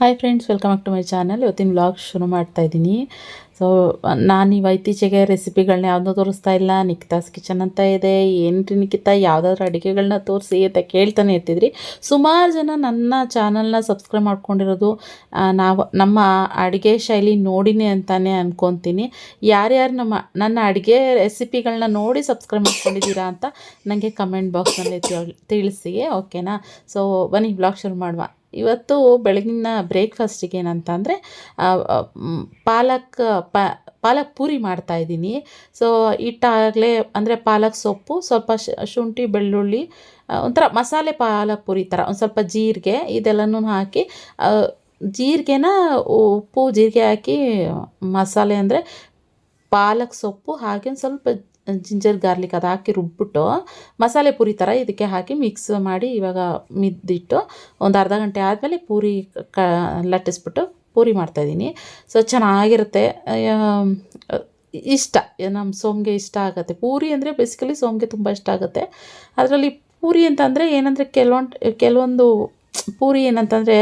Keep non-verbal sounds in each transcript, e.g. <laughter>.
Hi friends welcome back to my channel ಇವತ್ತಿನ vlog ಶುರು ಮಾಡ್ತಾ ಇದ್ದೀನಿ. ಸೊ ನಾನು ಇವ ಇತ್ತೀಚೆಗೆ ರೆಸಿಪಿಗಳನ್ನ ಯಾವುದೂ ತೋರಿಸ್ತಾ ಇಲ್ಲ. ನಿಕಿತಾಸ್ ಕಿಚನ್ ಅಂತ ಇದೆ. ಏನ್ರಿ ನಿಕಿತಾ? ಯಾವುದಾದ್ರೂ ಅಡುಗೆಗಳನ್ನ ತೋರಿಸಿ ಅಂತ ಕೇಳ್ತಾನೆ ಇರ್ತಿದ್ರಿ. ಸುಮಾರು ಜನ ನನ್ನ ಚಾನಲ್ನ ಸಬ್ಸ್ಕ್ರೈಬ್ ಮಾಡ್ಕೊಂಡಿರೋದು ನಾವು, ನಮ್ಮ ಅಡುಗೆ ಶೈಲಿ ನೋಡಿನೇ ಅಂತಾನೆ ಅನ್ಕೊತೀನಿ. ಯಾರ್ಯಾರು ನಮ್ಮ, ನನ್ನ ಅಡುಗೆ ರೆಸಿಪಿಗಳನ್ನ ನೋಡಿ ಸಬ್ಸ್ಕ್ರೈಬ್ ಮಾಡ್ಕೊಂಡಿದ್ದೀರಾ ಅಂತ ನನಗೆ ಕಮೆಂಟ್ ಬಾಕ್ಸ್ನಲ್ಲಿ ತಿಳಿಸಿ, ಓಕೆನಾ? ಸೊ ಬನ್ನಿ ಬ್ಲಾಗ್ ಶುರು ಮಾಡುವ. ಇವತ್ತು ಬೆಳಗಿನ ಬ್ರೇಕ್ಫಾಸ್ಟಿಗೆ ಏನಂತಂದರೆ ಪಾಲಕ್ ಪಾಲಕ್ ಪೂರಿ ಮಾಡ್ತಾ ಇದ್ದೀನಿ. ಸೊ ಹಿಟ್ಟಾಗಲೇ ಅಂದರೆ ಪಾಲಕ್ ಸೊಪ್ಪು, ಸ್ವಲ್ಪ ಶುಂಠಿ, ಬೆಳ್ಳುಳ್ಳಿ ಒಂಥರ ಮಸಾಲೆ ಪಾಲಕ್ ಪೂರಿ ಥರ, ಒಂದು ಸ್ವಲ್ಪ ಜೀರಿಗೆ, ಇದೆಲ್ಲನೂ ಹಾಕಿ ಜೀರಿಗೆನ ಉಪ್ಪು, ಜೀರಿಗೆ ಹಾಕಿ ಮಸಾಲೆ ಅಂದರೆ ಪಾಲಕ್ ಸೊಪ್ಪು, ಹಾಗೆ ಸ್ವಲ್ಪ ಜಿಂಜರ್ ಗಾರ್ಲಿಕ್ ಅದು ಹಾಕಿ ರುಬ್ಬಿಟ್ಟು ಮಸಾಲೆ ಪೂರಿ ಥರ ಇದಕ್ಕೆ ಹಾಕಿ ಮಿಕ್ಸ್ ಮಾಡಿ ಇವಾಗ ಮಿದ್ದಿಟ್ಟು ಒಂದು ಅರ್ಧ ಗಂಟೆ ಆದಮೇಲೆ ಪೂರಿ ಕ, ಲಟ್ಟಿಸ್ಬಿಟ್ಟು ಪೂರಿ ಮಾಡ್ತಾಯಿದ್ದೀನಿ ಸೊ ಚೆನ್ನಾಗಿರುತ್ತೆ. ಇಷ್ಟ. ನಮ್ಮ ಸೋಮ್ಗೆ ಇಷ್ಟ ಆಗುತ್ತೆ. ಪೂರಿ ಅಂದರೆ ಬೇಸಿಕಲಿ ಸೋಮ್ಗೆ ತುಂಬ ಇಷ್ಟ ಆಗುತ್ತೆ. ಅದರಲ್ಲಿ ಪೂರಿ ಅಂತಂದರೆ ಏನಂದರೆ ಕೆಲವೊಂದು ಕೆಲವೊಂದು ಪೂರಿ ಏನಂತಂದರೆ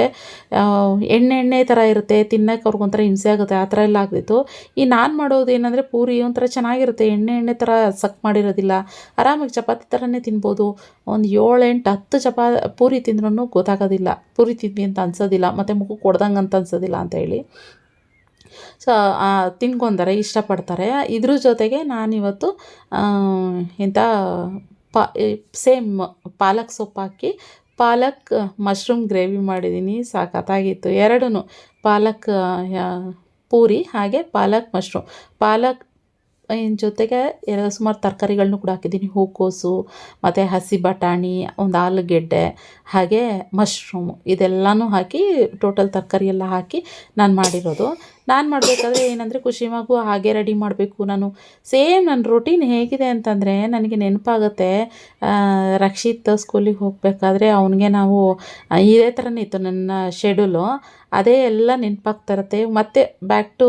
ಎಣ್ಣೆ ಎಣ್ಣೆ ಥರ ಇರುತ್ತೆ ತಿನ್ನೋಕೆ ಅವ್ರಿಗೊಂಥರ ಹಿಂಸೆ ಆಗುತ್ತೆ, ಆ ಥರ ಎಲ್ಲ ಆಗ್ತಿತ್ತು ಈ ನಾನು ಮಾಡೋದು ಏನಂದರೆ ಪೂರಿ ಒಂಥರ ಚೆನ್ನಾಗಿರುತ್ತೆ, ಎಣ್ಣೆ ಎಣ್ಣೆ ಥರ ಸಕ್ ಮಾಡಿರೋದಿಲ್ಲ. ಆರಾಮಾಗಿ ಚಪಾತಿ ಥರನೇ ತಿನ್ಬೋದು. ಒಂದು ಏಳು ಎಂಟು ಹತ್ತು ಚಪಾ, ಪೂರಿ ತಿಂದ್ರೂ ಗೊತ್ತಾಗೋದಿಲ್ಲ. ಪೂರಿ ತಿಂದ್ವಿ ಅಂತ ಅನ್ಸೋದಿಲ್ಲ, ಮತ್ತು ಮುಖಕ್ಕೆ ಕೊಡ್ದಂಗೆ ಅಂತ ಅನ್ಸೋದಿಲ್ಲ ಅಂತ ಹೇಳಿ. ಸೊ ತಿನ್ಕೊಂತಾರೆ ಇಷ್ಟಪಡ್ತಾರೆ. ಇದ್ರ ಜೊತೆಗೆ ನಾನಿವತ್ತು ಎಂಥ ಪಾ ಸೇಮ್ ಪಾಲಕ್ ಸೊಪ್ಪು ಹಾಕಿ ಪಾಲಕ್ ಮಶ್ರೂಮ್ ಗ್ರೇವಿ ಮಾಡಿದ್ದೀನಿ ಸಾಕತ್ತಾಗಿತ್ತು. ಎರಡೂ ಪಾಲಕ್ ಪೂರಿ, ಹಾಗೆ ಪಾಲಕ್, ಮಶ್ರೂಮ್. ಪಾಲಕ್ ಇನ್ನು ಜೊತೆಗೆ ಎರಡು ಸುಮಾರು ತರಕಾರಿಗಳನ್ನೂ ಕೂಡ ಹಾಕಿದ್ದೀನಿ ಹೂಕೋಸು, ಮತ್ತು ಹಸಿ ಬಟಾಣಿ, ಒಂದು ಆಲೂಗೆಡ್ಡೆ, ಹಾಗೆ ಮಶ್ರೂಮು. ಇದೆಲ್ಲನೂ ಹಾಕಿ, ಟೋಟಲ್ ತರಕಾರಿ ಎಲ್ಲ ಹಾಕಿ ನಾನು ಮಾಡಿರೋದು. ನಾನು ಮಾಡಬೇಕಾದ್ರೆ ಏನಂದರೆ ಖುಷಿ ಮಗು ಹಾಗೆ ರೆಡಿ ಮಾಡಬೇಕು. ನಾನು ಸೇಮ್ ನನ್ನ ರೊಟೀನ್ ಹೇಗಿದೆ ಅಂತಂದರೆ ನನಗೆ ನೆನಪಾಗುತ್ತೆ ರಕ್ಷಿತ್ ಸ್ಕೂಲಿಗೆ ಹೋಗಬೇಕಾದ್ರೆ ಅವನಿಗೆ ನಾವು ಇದೇ ಥರನೇ ಇತ್ತು ನನ್ನ ಶೆಡ್ಯೂಲು ಅದೇ ಎಲ್ಲ ನೆನಪಾಗ್ತಾ ಇರುತ್ತೆ. ಮತ್ತೆ ಬ್ಯಾಕ್ ಟು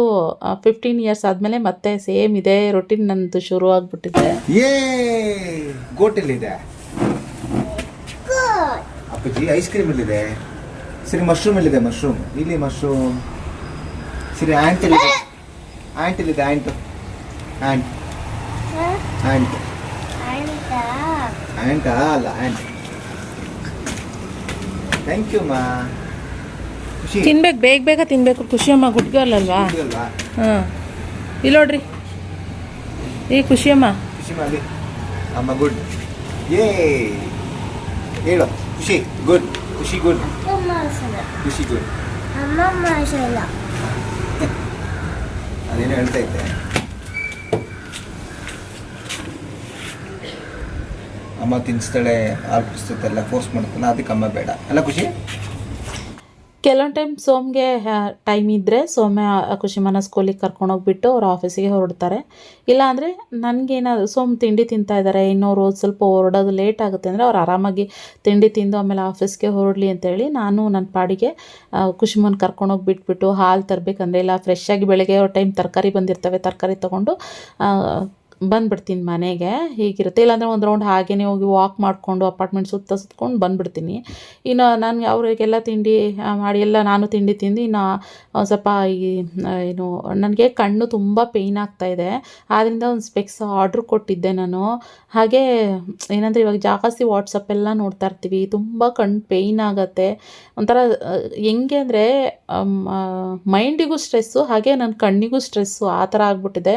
ಫಿಫ್ಟೀನ್ ಇಯರ್ಸ್ ಆದಮೇಲೆ ಮತ್ತೆ ಸೇಮ್ ಇದೇ ರೊಟೀನ್ ನನ್ನದು ಶುರು ಆಗಿಬಿಟ್ಟಿದೆ. ಏ ಗೋಟ್ ಎಲ್ಲಿದೆ? ಅಪ್ಪಾಜಿ ಐಸ್ ಕ್ರೀಮ್ ಇಲ್ಲಿದೆ ಸರಿ ಮಶ್ರೂಮ್ ಇಲ್ಲಿದೆ ಮಶ್ರೂಮ್ ಇಲ್ಲಿ ಮಶ್ರೂಮ್ ಸರಿ ಆಂಟ್ ಎಲ್ಲಿದೆ ant ant ant ant ant ಅಲ್ಲ ಆಂಟ್ ಥ್ಯಾಂಕ್ ಯು ಮಾ ಖುಷಿ ತಿನ್ಬೇಕು ಬೇಗ ಬೇಗ ತಿನ್ನಬೇಕು ಖುಷಿಯಮ್ಮ ಗುಡ್ಗಲ್ಲಲ್ವಾ ಅಲ್ವಾ ಹಾಂ ಇಲ್ಲಿ ನೋಡ್ರಿ ಈ ಖುಷಿಯಮ್ಮ ಖುಷಿ ಮಾಡಿ ಅಮ್ಮ ಗುಡ್ ಏ ಹೇಳು ಖುಷಿ ಗುಡ್ ಖುಷಿ ಗುಡ್ ಖುಷಿ ಗುಡ್ ಅದೇನೋ ಹೇಳ್ತಾ ಇದ್ದೆ. ಅಮ್ಮ ತಿನ್ನಿಸ್ತಾಳೆ ಹಾಲು ಕುಡಿಸ್ತೈತೆಲ್ಲ ಫೋರ್ಸ್ ಮಾಡ್ತಾನೆ ಅದಕ್ಕೆ ಅಮ್ಮ ಬೇಡ. ಅಲ್ಲ ಖುಷಿ? ಕೆಲವೊಂದು ಟೈಮ್ ಸೋಮ್ಗೆ ಟೈಮ್ ಇದ್ದರೆ ಸೋಮ್ಯ ಖುಷಿಮನ ಸ್ಕೂಲಿಗೆ ಕರ್ಕೊಂಡೋಗ್ಬಿಟ್ಟು ಅವ್ರು ಆಫೀಸಿಗೆ ಹೊರಡ್ತಾರೆ. ಇಲ್ಲಾಂದರೆ ನನಗೇನಾದ್ರು ಸೋಮ್ ತಿಂಡಿ ತಿಂತಾ ಇದ್ದಾರೆ ಇನ್ನೂ ರೋಜ್ ಸ್ವಲ್ಪ ಹೊರಡೋದು ಲೇಟ್ ಆಗುತ್ತೆ ಅಂದರೆ ಅವ್ರು ಆರಾಮಾಗಿ ತಿಂಡಿ ತಿಂದು ಆಮೇಲೆ ಆಫೀಸ್ಗೆ ಹೊರಡಲಿ ಅಂತೇಳಿ ನಾನು ನನ್ನ ಪಾಡಿಗೆ ಖುಷಿಮನ್ ಕರ್ಕೊಂಡೋಗಿ ಬಿಟ್ಬಿಟ್ಟು ಹಾಲು ತರಬೇಕಂದ್ರೆ, ಇಲ್ಲ ಫ್ರೆಶ್ ಆಗಿ ಬೆಳಗ್ಗೆ ಟೈಮ್ ತರಕಾರಿ ಬಂದಿರ್ತವೆ, ತರಕಾರಿ ತೊಗೊಂಡು ಬಂದ್ಬಿಡ್ತೀನಿ ಮನೆಗೆ, ಹೀಗಿರುತ್ತೆ. ಇಲ್ಲಾಂದರೆ ಒಂದು ರೌಂಡ್ ಹಾಗೇ ಹೋಗಿ ವಾಕ್ ಮಾಡಿಕೊಂಡು ಅಪಾರ್ಟ್ಮೆಂಟ್ ಸುತ್ತ ಸುತ್ಕೊಂಡು ಬಂದ್ಬಿಡ್ತೀನಿ. ಇನ್ನು ನಾನು ಅವರಿಗೆಲ್ಲ ತಿಂಡಿ ಮಾಡಿ ಎಲ್ಲ ನಾನು ತಿಂಡಿ ತಿಂದು ಇನ್ನು ಸ್ವಲ್ಪ ಈ ಏನು, ನನಗೆ ಕಣ್ಣು ತುಂಬ ಪೇಯ್ನ್ ಆಗ್ತಾ ಇದೆ. ಆದ್ದರಿಂದ ಒಂದು ಸ್ಪೆಕ್ಸ್ ಆರ್ಡ್ರ್ ಕೊಟ್ಟಿದ್ದೆ ನಾನು. ಹಾಗೆ, ಏನಂದರೆ ಇವಾಗ ಜಾಸ್ತಿ ವಾಟ್ಸಪ್ಪೆಲ್ಲ ನೋಡ್ತಾ ಇರ್ತೀವಿ. ತುಂಬ ಕಣ್ಣು ಪೇಯ್ನ್ ಆಗುತ್ತೆ. ಒಂಥರ ಹೆಂಗೆ ಅಂದರೆ ಮೈಂಡಿಗೂ ಸ್ಟ್ರೆಸ್ಸು ಹಾಗೆ ನನ್ನ ಕಣ್ಣಿಗೂ ಸ್ಟ್ರೆಸ್ಸು ಆ ಥರ ಆಗ್ಬಿಟ್ಟಿದೆ.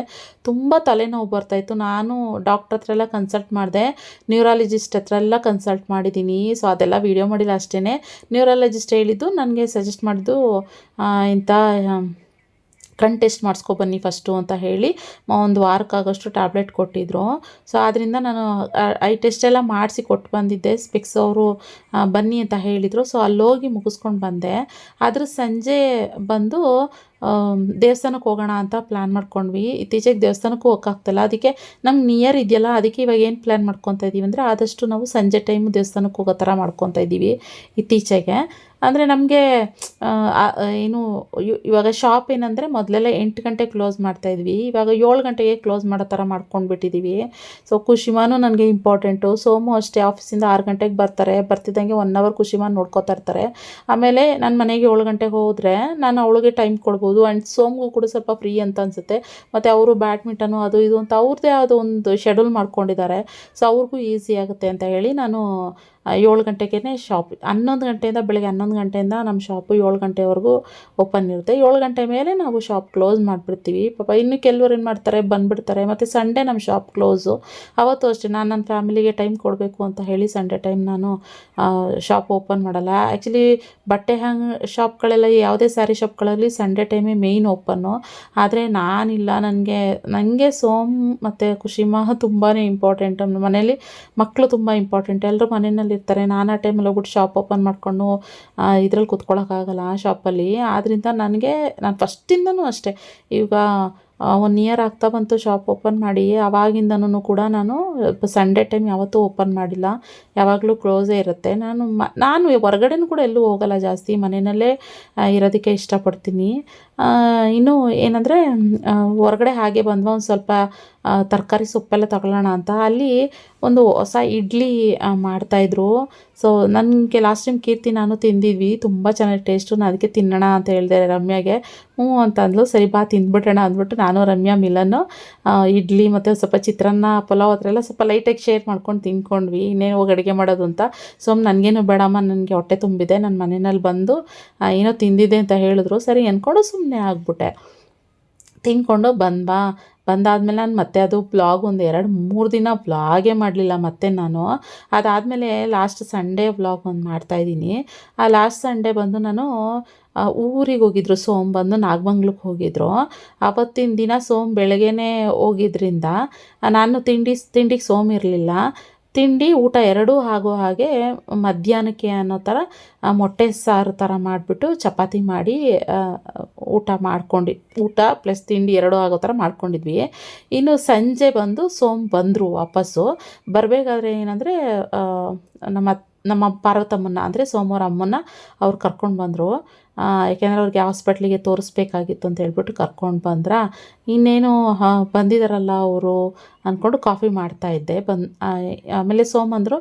ತುಂಬ ತಲೆನೋವು ಬರ್ತಾಯಿತ್ತು ನಾನು ಡಾಕ್ಟ್ರ್ ಹತ್ರ ಎಲ್ಲ ಕನ್ಸಲ್ಟ್ ಮಾಡಿದೆ. ನ್ಯೂರಾಲಜಿಸ್ಟ್ ಹತ್ರ ಎಲ್ಲ ಕನ್ಸಲ್ಟ್ ಮಾಡಿದ್ದೀನಿ. ಸೊ ಅದೆಲ್ಲ ವೀಡಿಯೋ ಮಾಡಿಲ್ಲ ಅಷ್ಟೇ ನ್ಯೂರಾಲಜಿಸ್ಟ್ ಹೇಳಿದ್ದು ನನಗೆ ಸಜೆಸ್ಟ್ ಮಾಡಿದ್ದು ಇಂಥ ಕಣ್ ಟೆಸ್ಟ್ ಮಾಡಿಸ್ಕೊಬನ್ನಿ ಫಸ್ಟು ಅಂತ ಹೇಳಿ ಒಂದು ವಾರಕ್ಕಾಗೋಷ್ಟು ಟ್ಯಾಬ್ಲೆಟ್ ಕೊಟ್ಟಿದ್ದರು ಸೊ ಆದ್ದರಿಂದ ನಾನು ಐ ಟೆಸ್ಟ್ ಎಲ್ಲ ಮಾಡಿಸಿ ಕೊಟ್ಟು ಬಂದಿದ್ದೆ. ಸ್ಪೆಕ್ಸ್ ಅವರು ಬನ್ನಿ ಅಂತ ಹೇಳಿದರು. ಸೊ ಅಲ್ಲೋಗಿ ಮುಗಿಸ್ಕೊಂಡು ಬಂದೆ. ಆದರೂ ಸಂಜೆ ಬಂದು ದೇವಸ್ಥಾನಕ್ಕೆ ಹೋಗೋಣ ಅಂತ ಪ್ಲ್ಯಾನ್ ಮಾಡ್ಕೊಂಡ್ವಿ. ಇತ್ತೀಚೆಗೆ ದೇವಸ್ಥಾನಕ್ಕೂ ಹೋಗಕ್ಕಾಗ್ತಲ್ಲ ಅದಕ್ಕೆ ನಮ್ಗೆ ನಿಯರ್ ಇದೆಯಲ್ಲ, ಅದಕ್ಕೆ ಇವಾಗ ಏನು ಪ್ಲ್ಯಾನ್ ಮಾಡ್ಕೊತಾ ಇದ್ದೀವಿ ಅಂದರೆ ಆದಷ್ಟು ನಾವು ಸಂಜೆ ಟೈಮು ದೇವಸ್ಥಾನಕ್ಕೆ ಹೋಗೋ ಥರ ಮಾಡ್ಕೊತಾ ಇದ್ದೀವಿ ಇತ್ತೀಚೆಗೆ. ಅಂದರೆ ನಮಗೆ ಏನು ಇವಾಗ ಶಾಪ್ ಏನಂದರೆ ಮೊದಲೆಲ್ಲ ಎಂಟು ಗಂಟೆ ಕ್ಲೋಸ್ ಮಾಡ್ತಾಯಿದ್ವಿ ಇವಾಗ ಏಳು ಗಂಟೆಗೆ ಕ್ಲೋಸ್ ಮಾಡೋ ಥರ ಮಾಡ್ಕೊಂಡ್ಬಿಟ್ಟಿದ್ದೀವಿ ಸೊ ಖುಷಿಮಾನು ನನಗೆ ಇಂಪಾರ್ಟೆಂಟು ಸೋಮು ಅಷ್ಟೇ ಆಫೀಸಿಂದ ಆರು ಗಂಟೆಗೆ ಬರ್ತಾರೆ. ಬರ್ತಿದ್ದಂಗೆ ಒನ್ ಅವರ್ ಖುಷಿಮಾನ್ ನೋಡ್ಕೋತಾ ಇರ್ತಾರೆ. ಆಮೇಲೆ ನನ್ನ ಮನೆಗೆ ಏಳು ಗಂಟೆಗೆ ಹೋದರೆ ನಾನು ಅವಳಿಗೆ ಟೈಮ್ ಕೊಡ್ಬೋದು. ಆ್ಯಂಡ್ ಸೋಮ್ಗೂ ಕೂಡ ಸ್ವಲ್ಪ ಫ್ರೀ ಅಂತ ಅನಿಸುತ್ತೆ. ಮತ್ತು ಅವರು ಬ್ಯಾಡ್ಮಿಂಟನು ಅದು ಇದು ಅಂತ ಅವ್ರದ್ದೇ ಆದ ಒಂದು ಶೆಡ್ಯೂಲ್ ಮಾಡ್ಕೊಂಡಿದ್ದಾರೆ. ಸೊ ಅವ್ರಿಗೂ ಈಸಿ ಆಗುತ್ತೆ ಅಂತ ಹೇಳಿ ನಾನು ಏಳು ಗಂಟೆಗೇ ಶಾಪ್ ಹನ್ನೊಂದು ಗಂಟೆಯಿಂದ ಬೆಳಗ್ಗೆ ಹನ್ನೊಂದು ಗಂಟೆಯಿಂದ ನಮ್ಮ ಶಾಪು ಏಳು ಗಂಟೆವರೆಗೂ ಓಪನ್ ಇರುತ್ತೆ. ಏಳು ಗಂಟೆ ಮೇಲೆ ನಾವು ಶಾಪ್ ಕ್ಲೋಸ್ ಮಾಡಿಬಿಡ್ತೀವಿ. ಪಾಪ ಇನ್ನು ಕೆಲವರು ಏನು ಮಾಡ್ತಾರೆ, ಬಂದುಬಿಡ್ತಾರೆ. ಮತ್ತು ಸಂಡೇ ನಮ್ಮ ಶಾಪ್ ಕ್ಲೋಸು ಅವತ್ತು ಅಷ್ಟೇ ನಾನು ನನ್ನ ಫ್ಯಾಮಿಲಿಗೆ ಟೈಮ್ ಕೊಡಬೇಕು ಅಂತ ಹೇಳಿ ಸಂಡೇ ಟೈಮ್ ನಾನು ಶಾಪ್ ಓಪನ್ ಮಾಡಲ್ಲ. ಆ್ಯಕ್ಚುಲಿ ಬಟ್ಟೆ ಹ್ಯಾಂಗ್ ಶಾಪ್ಗಳೆಲ್ಲ ಯಾವುದೇ ಸ್ಯಾರಿ ಶಾಪ್ಗಳಲ್ಲಿ ಸಂಡೇ ಟೈಮೇ ಮೇಯ್ನ್ ಓಪನ್ನು ಆದರೆ ನಾನಿಲ್ಲ. ನನಗೆ ನನಗೆ ಸೋಮ್ ಮತ್ತು ಖುಷಿಮಾ ತುಂಬಾ ಇಂಪಾರ್ಟೆಂಟ್ ಮನೇಲಿ ಮಕ್ಕಳು ತುಂಬ ಇಂಪಾರ್ಟೆಂಟ್ ಎಲ್ಲರೂ ಮನೆಯಲ್ಲಿ ಇರ್ತಾರೆ. ನಾನು ಆ ಟೈಮಲ್ಲಿ ಹೋಗ್ಬಿಟ್ಟು ಶಾಪ್ ಓಪನ್ ಮಾಡಿಕೊಂಡು ಇದ್ರಲ್ಲಿ ಕೂತ್ಕೊಳ್ಳೋಕ್ಕಾಗಲ್ಲ ಶಾಪಲ್ಲಿ ಆದ್ದರಿಂದ ನನಗೆ ನಾನು ಫಸ್ಟಿಂದನೂ ಅಷ್ಟೇ. ಈಗ ಒನ್ ಇಯರ್ ಆಗ್ತಾ ಬಂತು ಶಾಪ್ ಓಪನ್ ಮಾಡಿ. ಆವಾಗಿಂದನೂ ಕೂಡ ನಾನು ಸಂಡೇ ಟೈಮ್ ಯಾವತ್ತೂ ಓಪನ್ ಮಾಡಿಲ್ಲ. ಯಾವಾಗಲೂ ಕ್ಲೋಸೇ ಇರುತ್ತೆ. ನಾನು ಮ ನಾನು ಹೊರಗಡೆನೂ ಕೂಡ ಎಲ್ಲೂ ಹೋಗಲ್ಲ ಜಾಸ್ತಿ. ಮನೆಯಲ್ಲೇ ಇರೋದಕ್ಕೆ ಇಷ್ಟಪಡ್ತೀನಿ. ಆ, ಇನ್ನು ಏನಂದರೆ ಹೊರಗಡೆ ಹಾಗೆ ಬಂದ್ವ ಒಂದು ಸ್ವಲ್ಪ ತರಕಾರಿ ಸೊಪ್ಪೆಲ್ಲ ತಗೊಳ್ಳೋಣ ಅಂತ. ಅಲ್ಲಿ ಒಂದು ಹೊಸ ಇಡ್ಲಿ ಮಾಡ್ತಾಯಿದ್ರು. ಸೊ ನನಗೆ ಲಾಸ್ಟ್ ಟೈಮ್ ಕೀರ್ತಿ ನಾನು ತಿಂದಿದ್ವಿ. ತುಂಬ ಚೆನ್ನಾಗಿ ಟೇಸ್ಟು ನಾನು ಅದಕ್ಕೆ ತಿನ್ನೋಣ ಅಂತ ಹೇಳಿದೆ ರಮ್ಯಾಗೆ. ಹ್ಞೂ ಅಂತ ಅಂದ್ಲು ಸರಿ ಬಾ ತಿಂದ್ಬಿಟ್ಟೋಣ ಅಂದ್ಬಿಟ್ಟು ನಾನು, ರಮ್ಯಾ ಮಿಲನ್ನು ಇಡ್ಲಿ ಮತ್ತು ಸ್ವಲ್ಪ ಚಿತ್ರಾನ್ನ, ಪಲಾವ್ ಹತ್ರ ಎಲ್ಲ ಸ್ವಲ್ಪ ಲೈಟಾಗಿ ಶೇರ್ ಮಾಡ್ಕೊಂಡು ತಿನ್ಕೊಂಡ್ವಿ ಇನ್ನೇನು ಹೋಗಿ ಅಡುಗೆ ಮಾಡೋದು ಅಂತ. ಸೊ ನನಗೇನು ಬೇಡಮ್ಮ. ನನಗೆ ಹೊಟ್ಟೆ ತುಂಬಿದೆ. ನನ್ನ ಮನೆಯಲ್ಲಿ ಬಂದು ಏನೋ ತಿಂದಿದೆ ಅಂತ ಹೇಳಿದ್ರು. ಸರಿ ಅಂದ್ಕೊಂಡು ಸುಮ್ಮನೆ ಆಗ್ಬಿಟ್ಟೆ. ತಿನ್ಕೊಂಡು ಬಂದ್ಬಾ ಬಂದಾದಮೇಲೆ ನಾನು ಮತ್ತೆ ಅದು ಬ್ಲಾಗ್ ಒಂದು ಎರಡು ಮೂರು ದಿನ ಬ್ಲಾಗೇ ಮಾಡಲಿಲ್ಲ ಮತ್ತೆ ನಾನು. ಅದಾದಮೇಲೆ ಲಾಸ್ಟ್ ಸಂಡೇ ವ್ಲಾಗ್ ಒಂದು ಮಾಡ್ತಾಯಿದ್ದೀನಿ ಆ ಲಾಸ್ಟ್ ಸಂಡೇ ಬಂದು ನಾನು ಊರಿಗೆ ಹೋಗಿದ್ರು. ಸೋಮ್ ಬಂದು ನಾಗಮಂಗ್ಲಕ್ಕೆ ಹೋಗಿದ್ರು. ಅವತ್ತಿನ ದಿನ ಸೋಮ್ ಬೆಳಗ್ಗೆನೇ ಹೋಗಿದ್ರಿಂದ, ನಾನು ತಿಂಡಿ, ತಿಂಡಿಗೆ ಸೋಮ್ ಇರಲಿಲ್ಲ. ತಿಂಡಿ, ಊಟ ಎರಡೂ ಆಗೋ ಹಾಗೆ ಮಧ್ಯಾಹ್ನಕ್ಕೆ ಅನ್ನೋ ಥರ ಮೊಟ್ಟೆ ಸಾರು ಥರ ಮಾಡಿಬಿಟ್ಟು ಚಪಾತಿ ಮಾಡಿ ಊಟ ಮಾಡ್ಕೊಂಡು, ಊಟ ಪ್ಲಸ್ ತಿಂಡಿ ಎರಡೂ ಆಗೋ ಥರ ಮಾಡ್ಕೊಂಡಿದ್ವಿ. ಇನ್ನು ಸಂಜೆ ಬಂದು ಸೋಮ್ ಬಂದರು ವಾಪಸ್ಸು. ಬರಬೇಕಾದ್ರೆ ಏನಂದರೆ ನಮ್ಮ ನಮ್ಮ ಪಾರ್ವತಮ್ಮನ ಅಂದರೆ ಸೋಮವಾರ ಅಮ್ಮನ ಅವ್ರು ಕರ್ಕೊಂಡು ಬಂದರು. ಯಾಕೆಂದರೆ ಅವ್ರಿಗೆ ಹಾಸ್ಪಿಟ್ಲಿಗೆ ತೋರಿಸ್ಬೇಕಾಗಿತ್ತು ಅಂತ ಹೇಳ್ಬಿಟ್ಟು ಕರ್ಕೊಂಡು ಬಂದ್ರ. ಇನ್ನೇನು ಬಂದಿದ್ದಾರಲ್ಲ ಅವರು ಅಂದ್ಕೊಂಡು ಕಾಫಿ ಮಾಡ್ತಾ ಇದ್ದೆ. ಬಂದು ಆಮೇಲೆ ಸೋಮ್ ಅಂದರು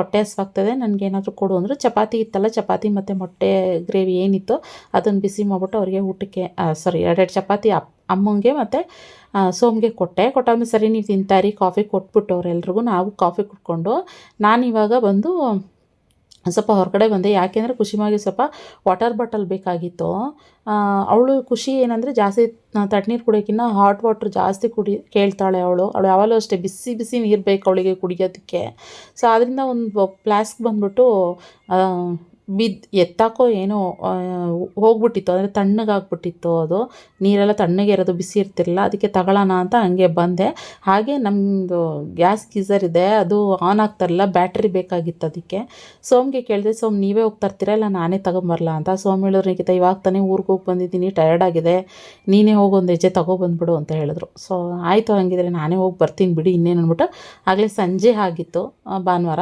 ಹೊಟ್ಟೆ ಹಸ್ವಾಗ್ತದೆ ನನಗೇನಾದರೂ ಕೊಡು ಅಂದರು. ಚಪಾತಿ ಇತ್ತಲ್ಲ, ಚಪಾತಿ ಮತ್ತು ಮೊಟ್ಟೆ ಗ್ರೇವಿ ಏನಿತ್ತು ಅದನ್ನು ಬಿಸಿ ಮಾಡಿಬಿಟ್ಟು ಅವ್ರಿಗೆ ಊಟಕ್ಕೆ ಸಾರಿ ಎರಡೆರಡು ಚಪಾತಿ ಅಮ್ಮಂಗೆ ಮತ್ತು ಸೋಮ್ಗೆ ಕೊಟ್ಟೆ. ಕೊಟ್ಟಾದ್ಮೇಲೆ, ಸರಿ, ನೀವು ತಿಂತಾರಿ ಕಾಫಿ ಕೊಟ್ಬಿಟ್ಟು ಅವ್ರೆಲ್ರಿಗೂ, ನಾವು ಕಾಫಿ ಕುಟ್ಕೊಂಡು ನಾನಿವಾಗ ಬಂದು ಸ್ವಲ್ಪ ಹೊರಗಡೆ ಬಂದೆ. ಯಾಕೆಂದರೆ ಖುಷಿಮಾಗಿ ಸ್ವಲ್ಪ ವಾಟರ್ ಬಾಟಲ್ ಬೇಕಾಗಿತ್ತು. ಅವಳು ಖುಷಿ ಏನಂದರೆ ಜಾಸ್ತಿ ತಣ್ಣೀರು ಕುಡಿಯೋಕ್ಕಿಂತ ಹಾಟ್ ವಾಟ್ರ್ ಜಾಸ್ತಿ ಕುಡಿ, ಕೇಳ್ತಾಳೆ ಅವಳು. ಅವಳು ಯಾವಾಗಲೂ ಅಷ್ಟೇ ಬಿಸಿ ಬಿಸಿ ನೀರು ಬೇಕು ಅವಳಿಗೆ ಕುಡಿಯೋದಕ್ಕೆ. ಸೊ ಅದರಿಂದ ಒಂದು ಫ್ಲಾಸ್ಕ್ ಬಂದ್ಬಿಟ್ಟು ಬಿದ್ದು ಎತ್ತಾಕೋ ಏನೋ ಹೋಗ್ಬಿಟ್ಟಿತ್ತು. ಅಂದರೆ ತಣ್ಣಗಾಗ್ಬಿಟ್ಟಿತ್ತು ಅದು. ನೀರೆಲ್ಲ ತಣ್ಣಗೆ ಇರೋದು, ಬಿಸಿ ಇರ್ತಿರಲಿಲ್ಲ. ಅದಕ್ಕೆ ತಗೊಳ್ಳೋಣ ಅಂತ ಹಂಗೆ ಬಂದೆ. ಹಾಗೆ ನಮ್ಮದು ಗ್ಯಾಸ್ ಗೀಸರ್ ಇದೆ. ಅದು ಆನ್ ಆಗ್ತಾರಲ್ಲ ಬ್ಯಾಟ್ರಿ ಬೇಕಾಗಿತ್ತು ಅದಕ್ಕೆ. ಸೋಮ್ಗೆ ಕೇಳಿದೆ, ಸೋಮ್, ನೀವೇ ಹೋಗ್ತಾ ಇರ್ತೀರಾ? ಇಲ್ಲ, ನಾನೇ ತಗೊಂಬರಲ್ಲ ಅಂತ. ಸೋಮ್ ಹೇಳಿದ್ರು, ನಿಖಿತ, ಇವಾಗ ತಾನೇ ಊರಿಗೆ ಹೋಗಿ ಬಂದಿದ್ದೀನಿ. ಟಯರ್ಡ್ ಆಗಿದೆ. ನೀನೇ ಹೋಗಿ, ಒಂದು ಹೆಜ್ಜೆ ತಗೊಬಂದ್ಬಿಡು ಅಂತ ಹೇಳಿದ್ರು. ಸೊ, ಆಯಿತು, ಹಂಗಿದ್ರೆ ನಾನೇ ಹೋಗಿ ಬರ್ತೀನಿ ಬಿಡಿ, ಇನ್ನೇನು ಅಂದ್ಬಿಟ್ಟು. ಆಗಲೇ ಸಂಜೆ ಆಗಿತ್ತು ಭಾನುವಾರ.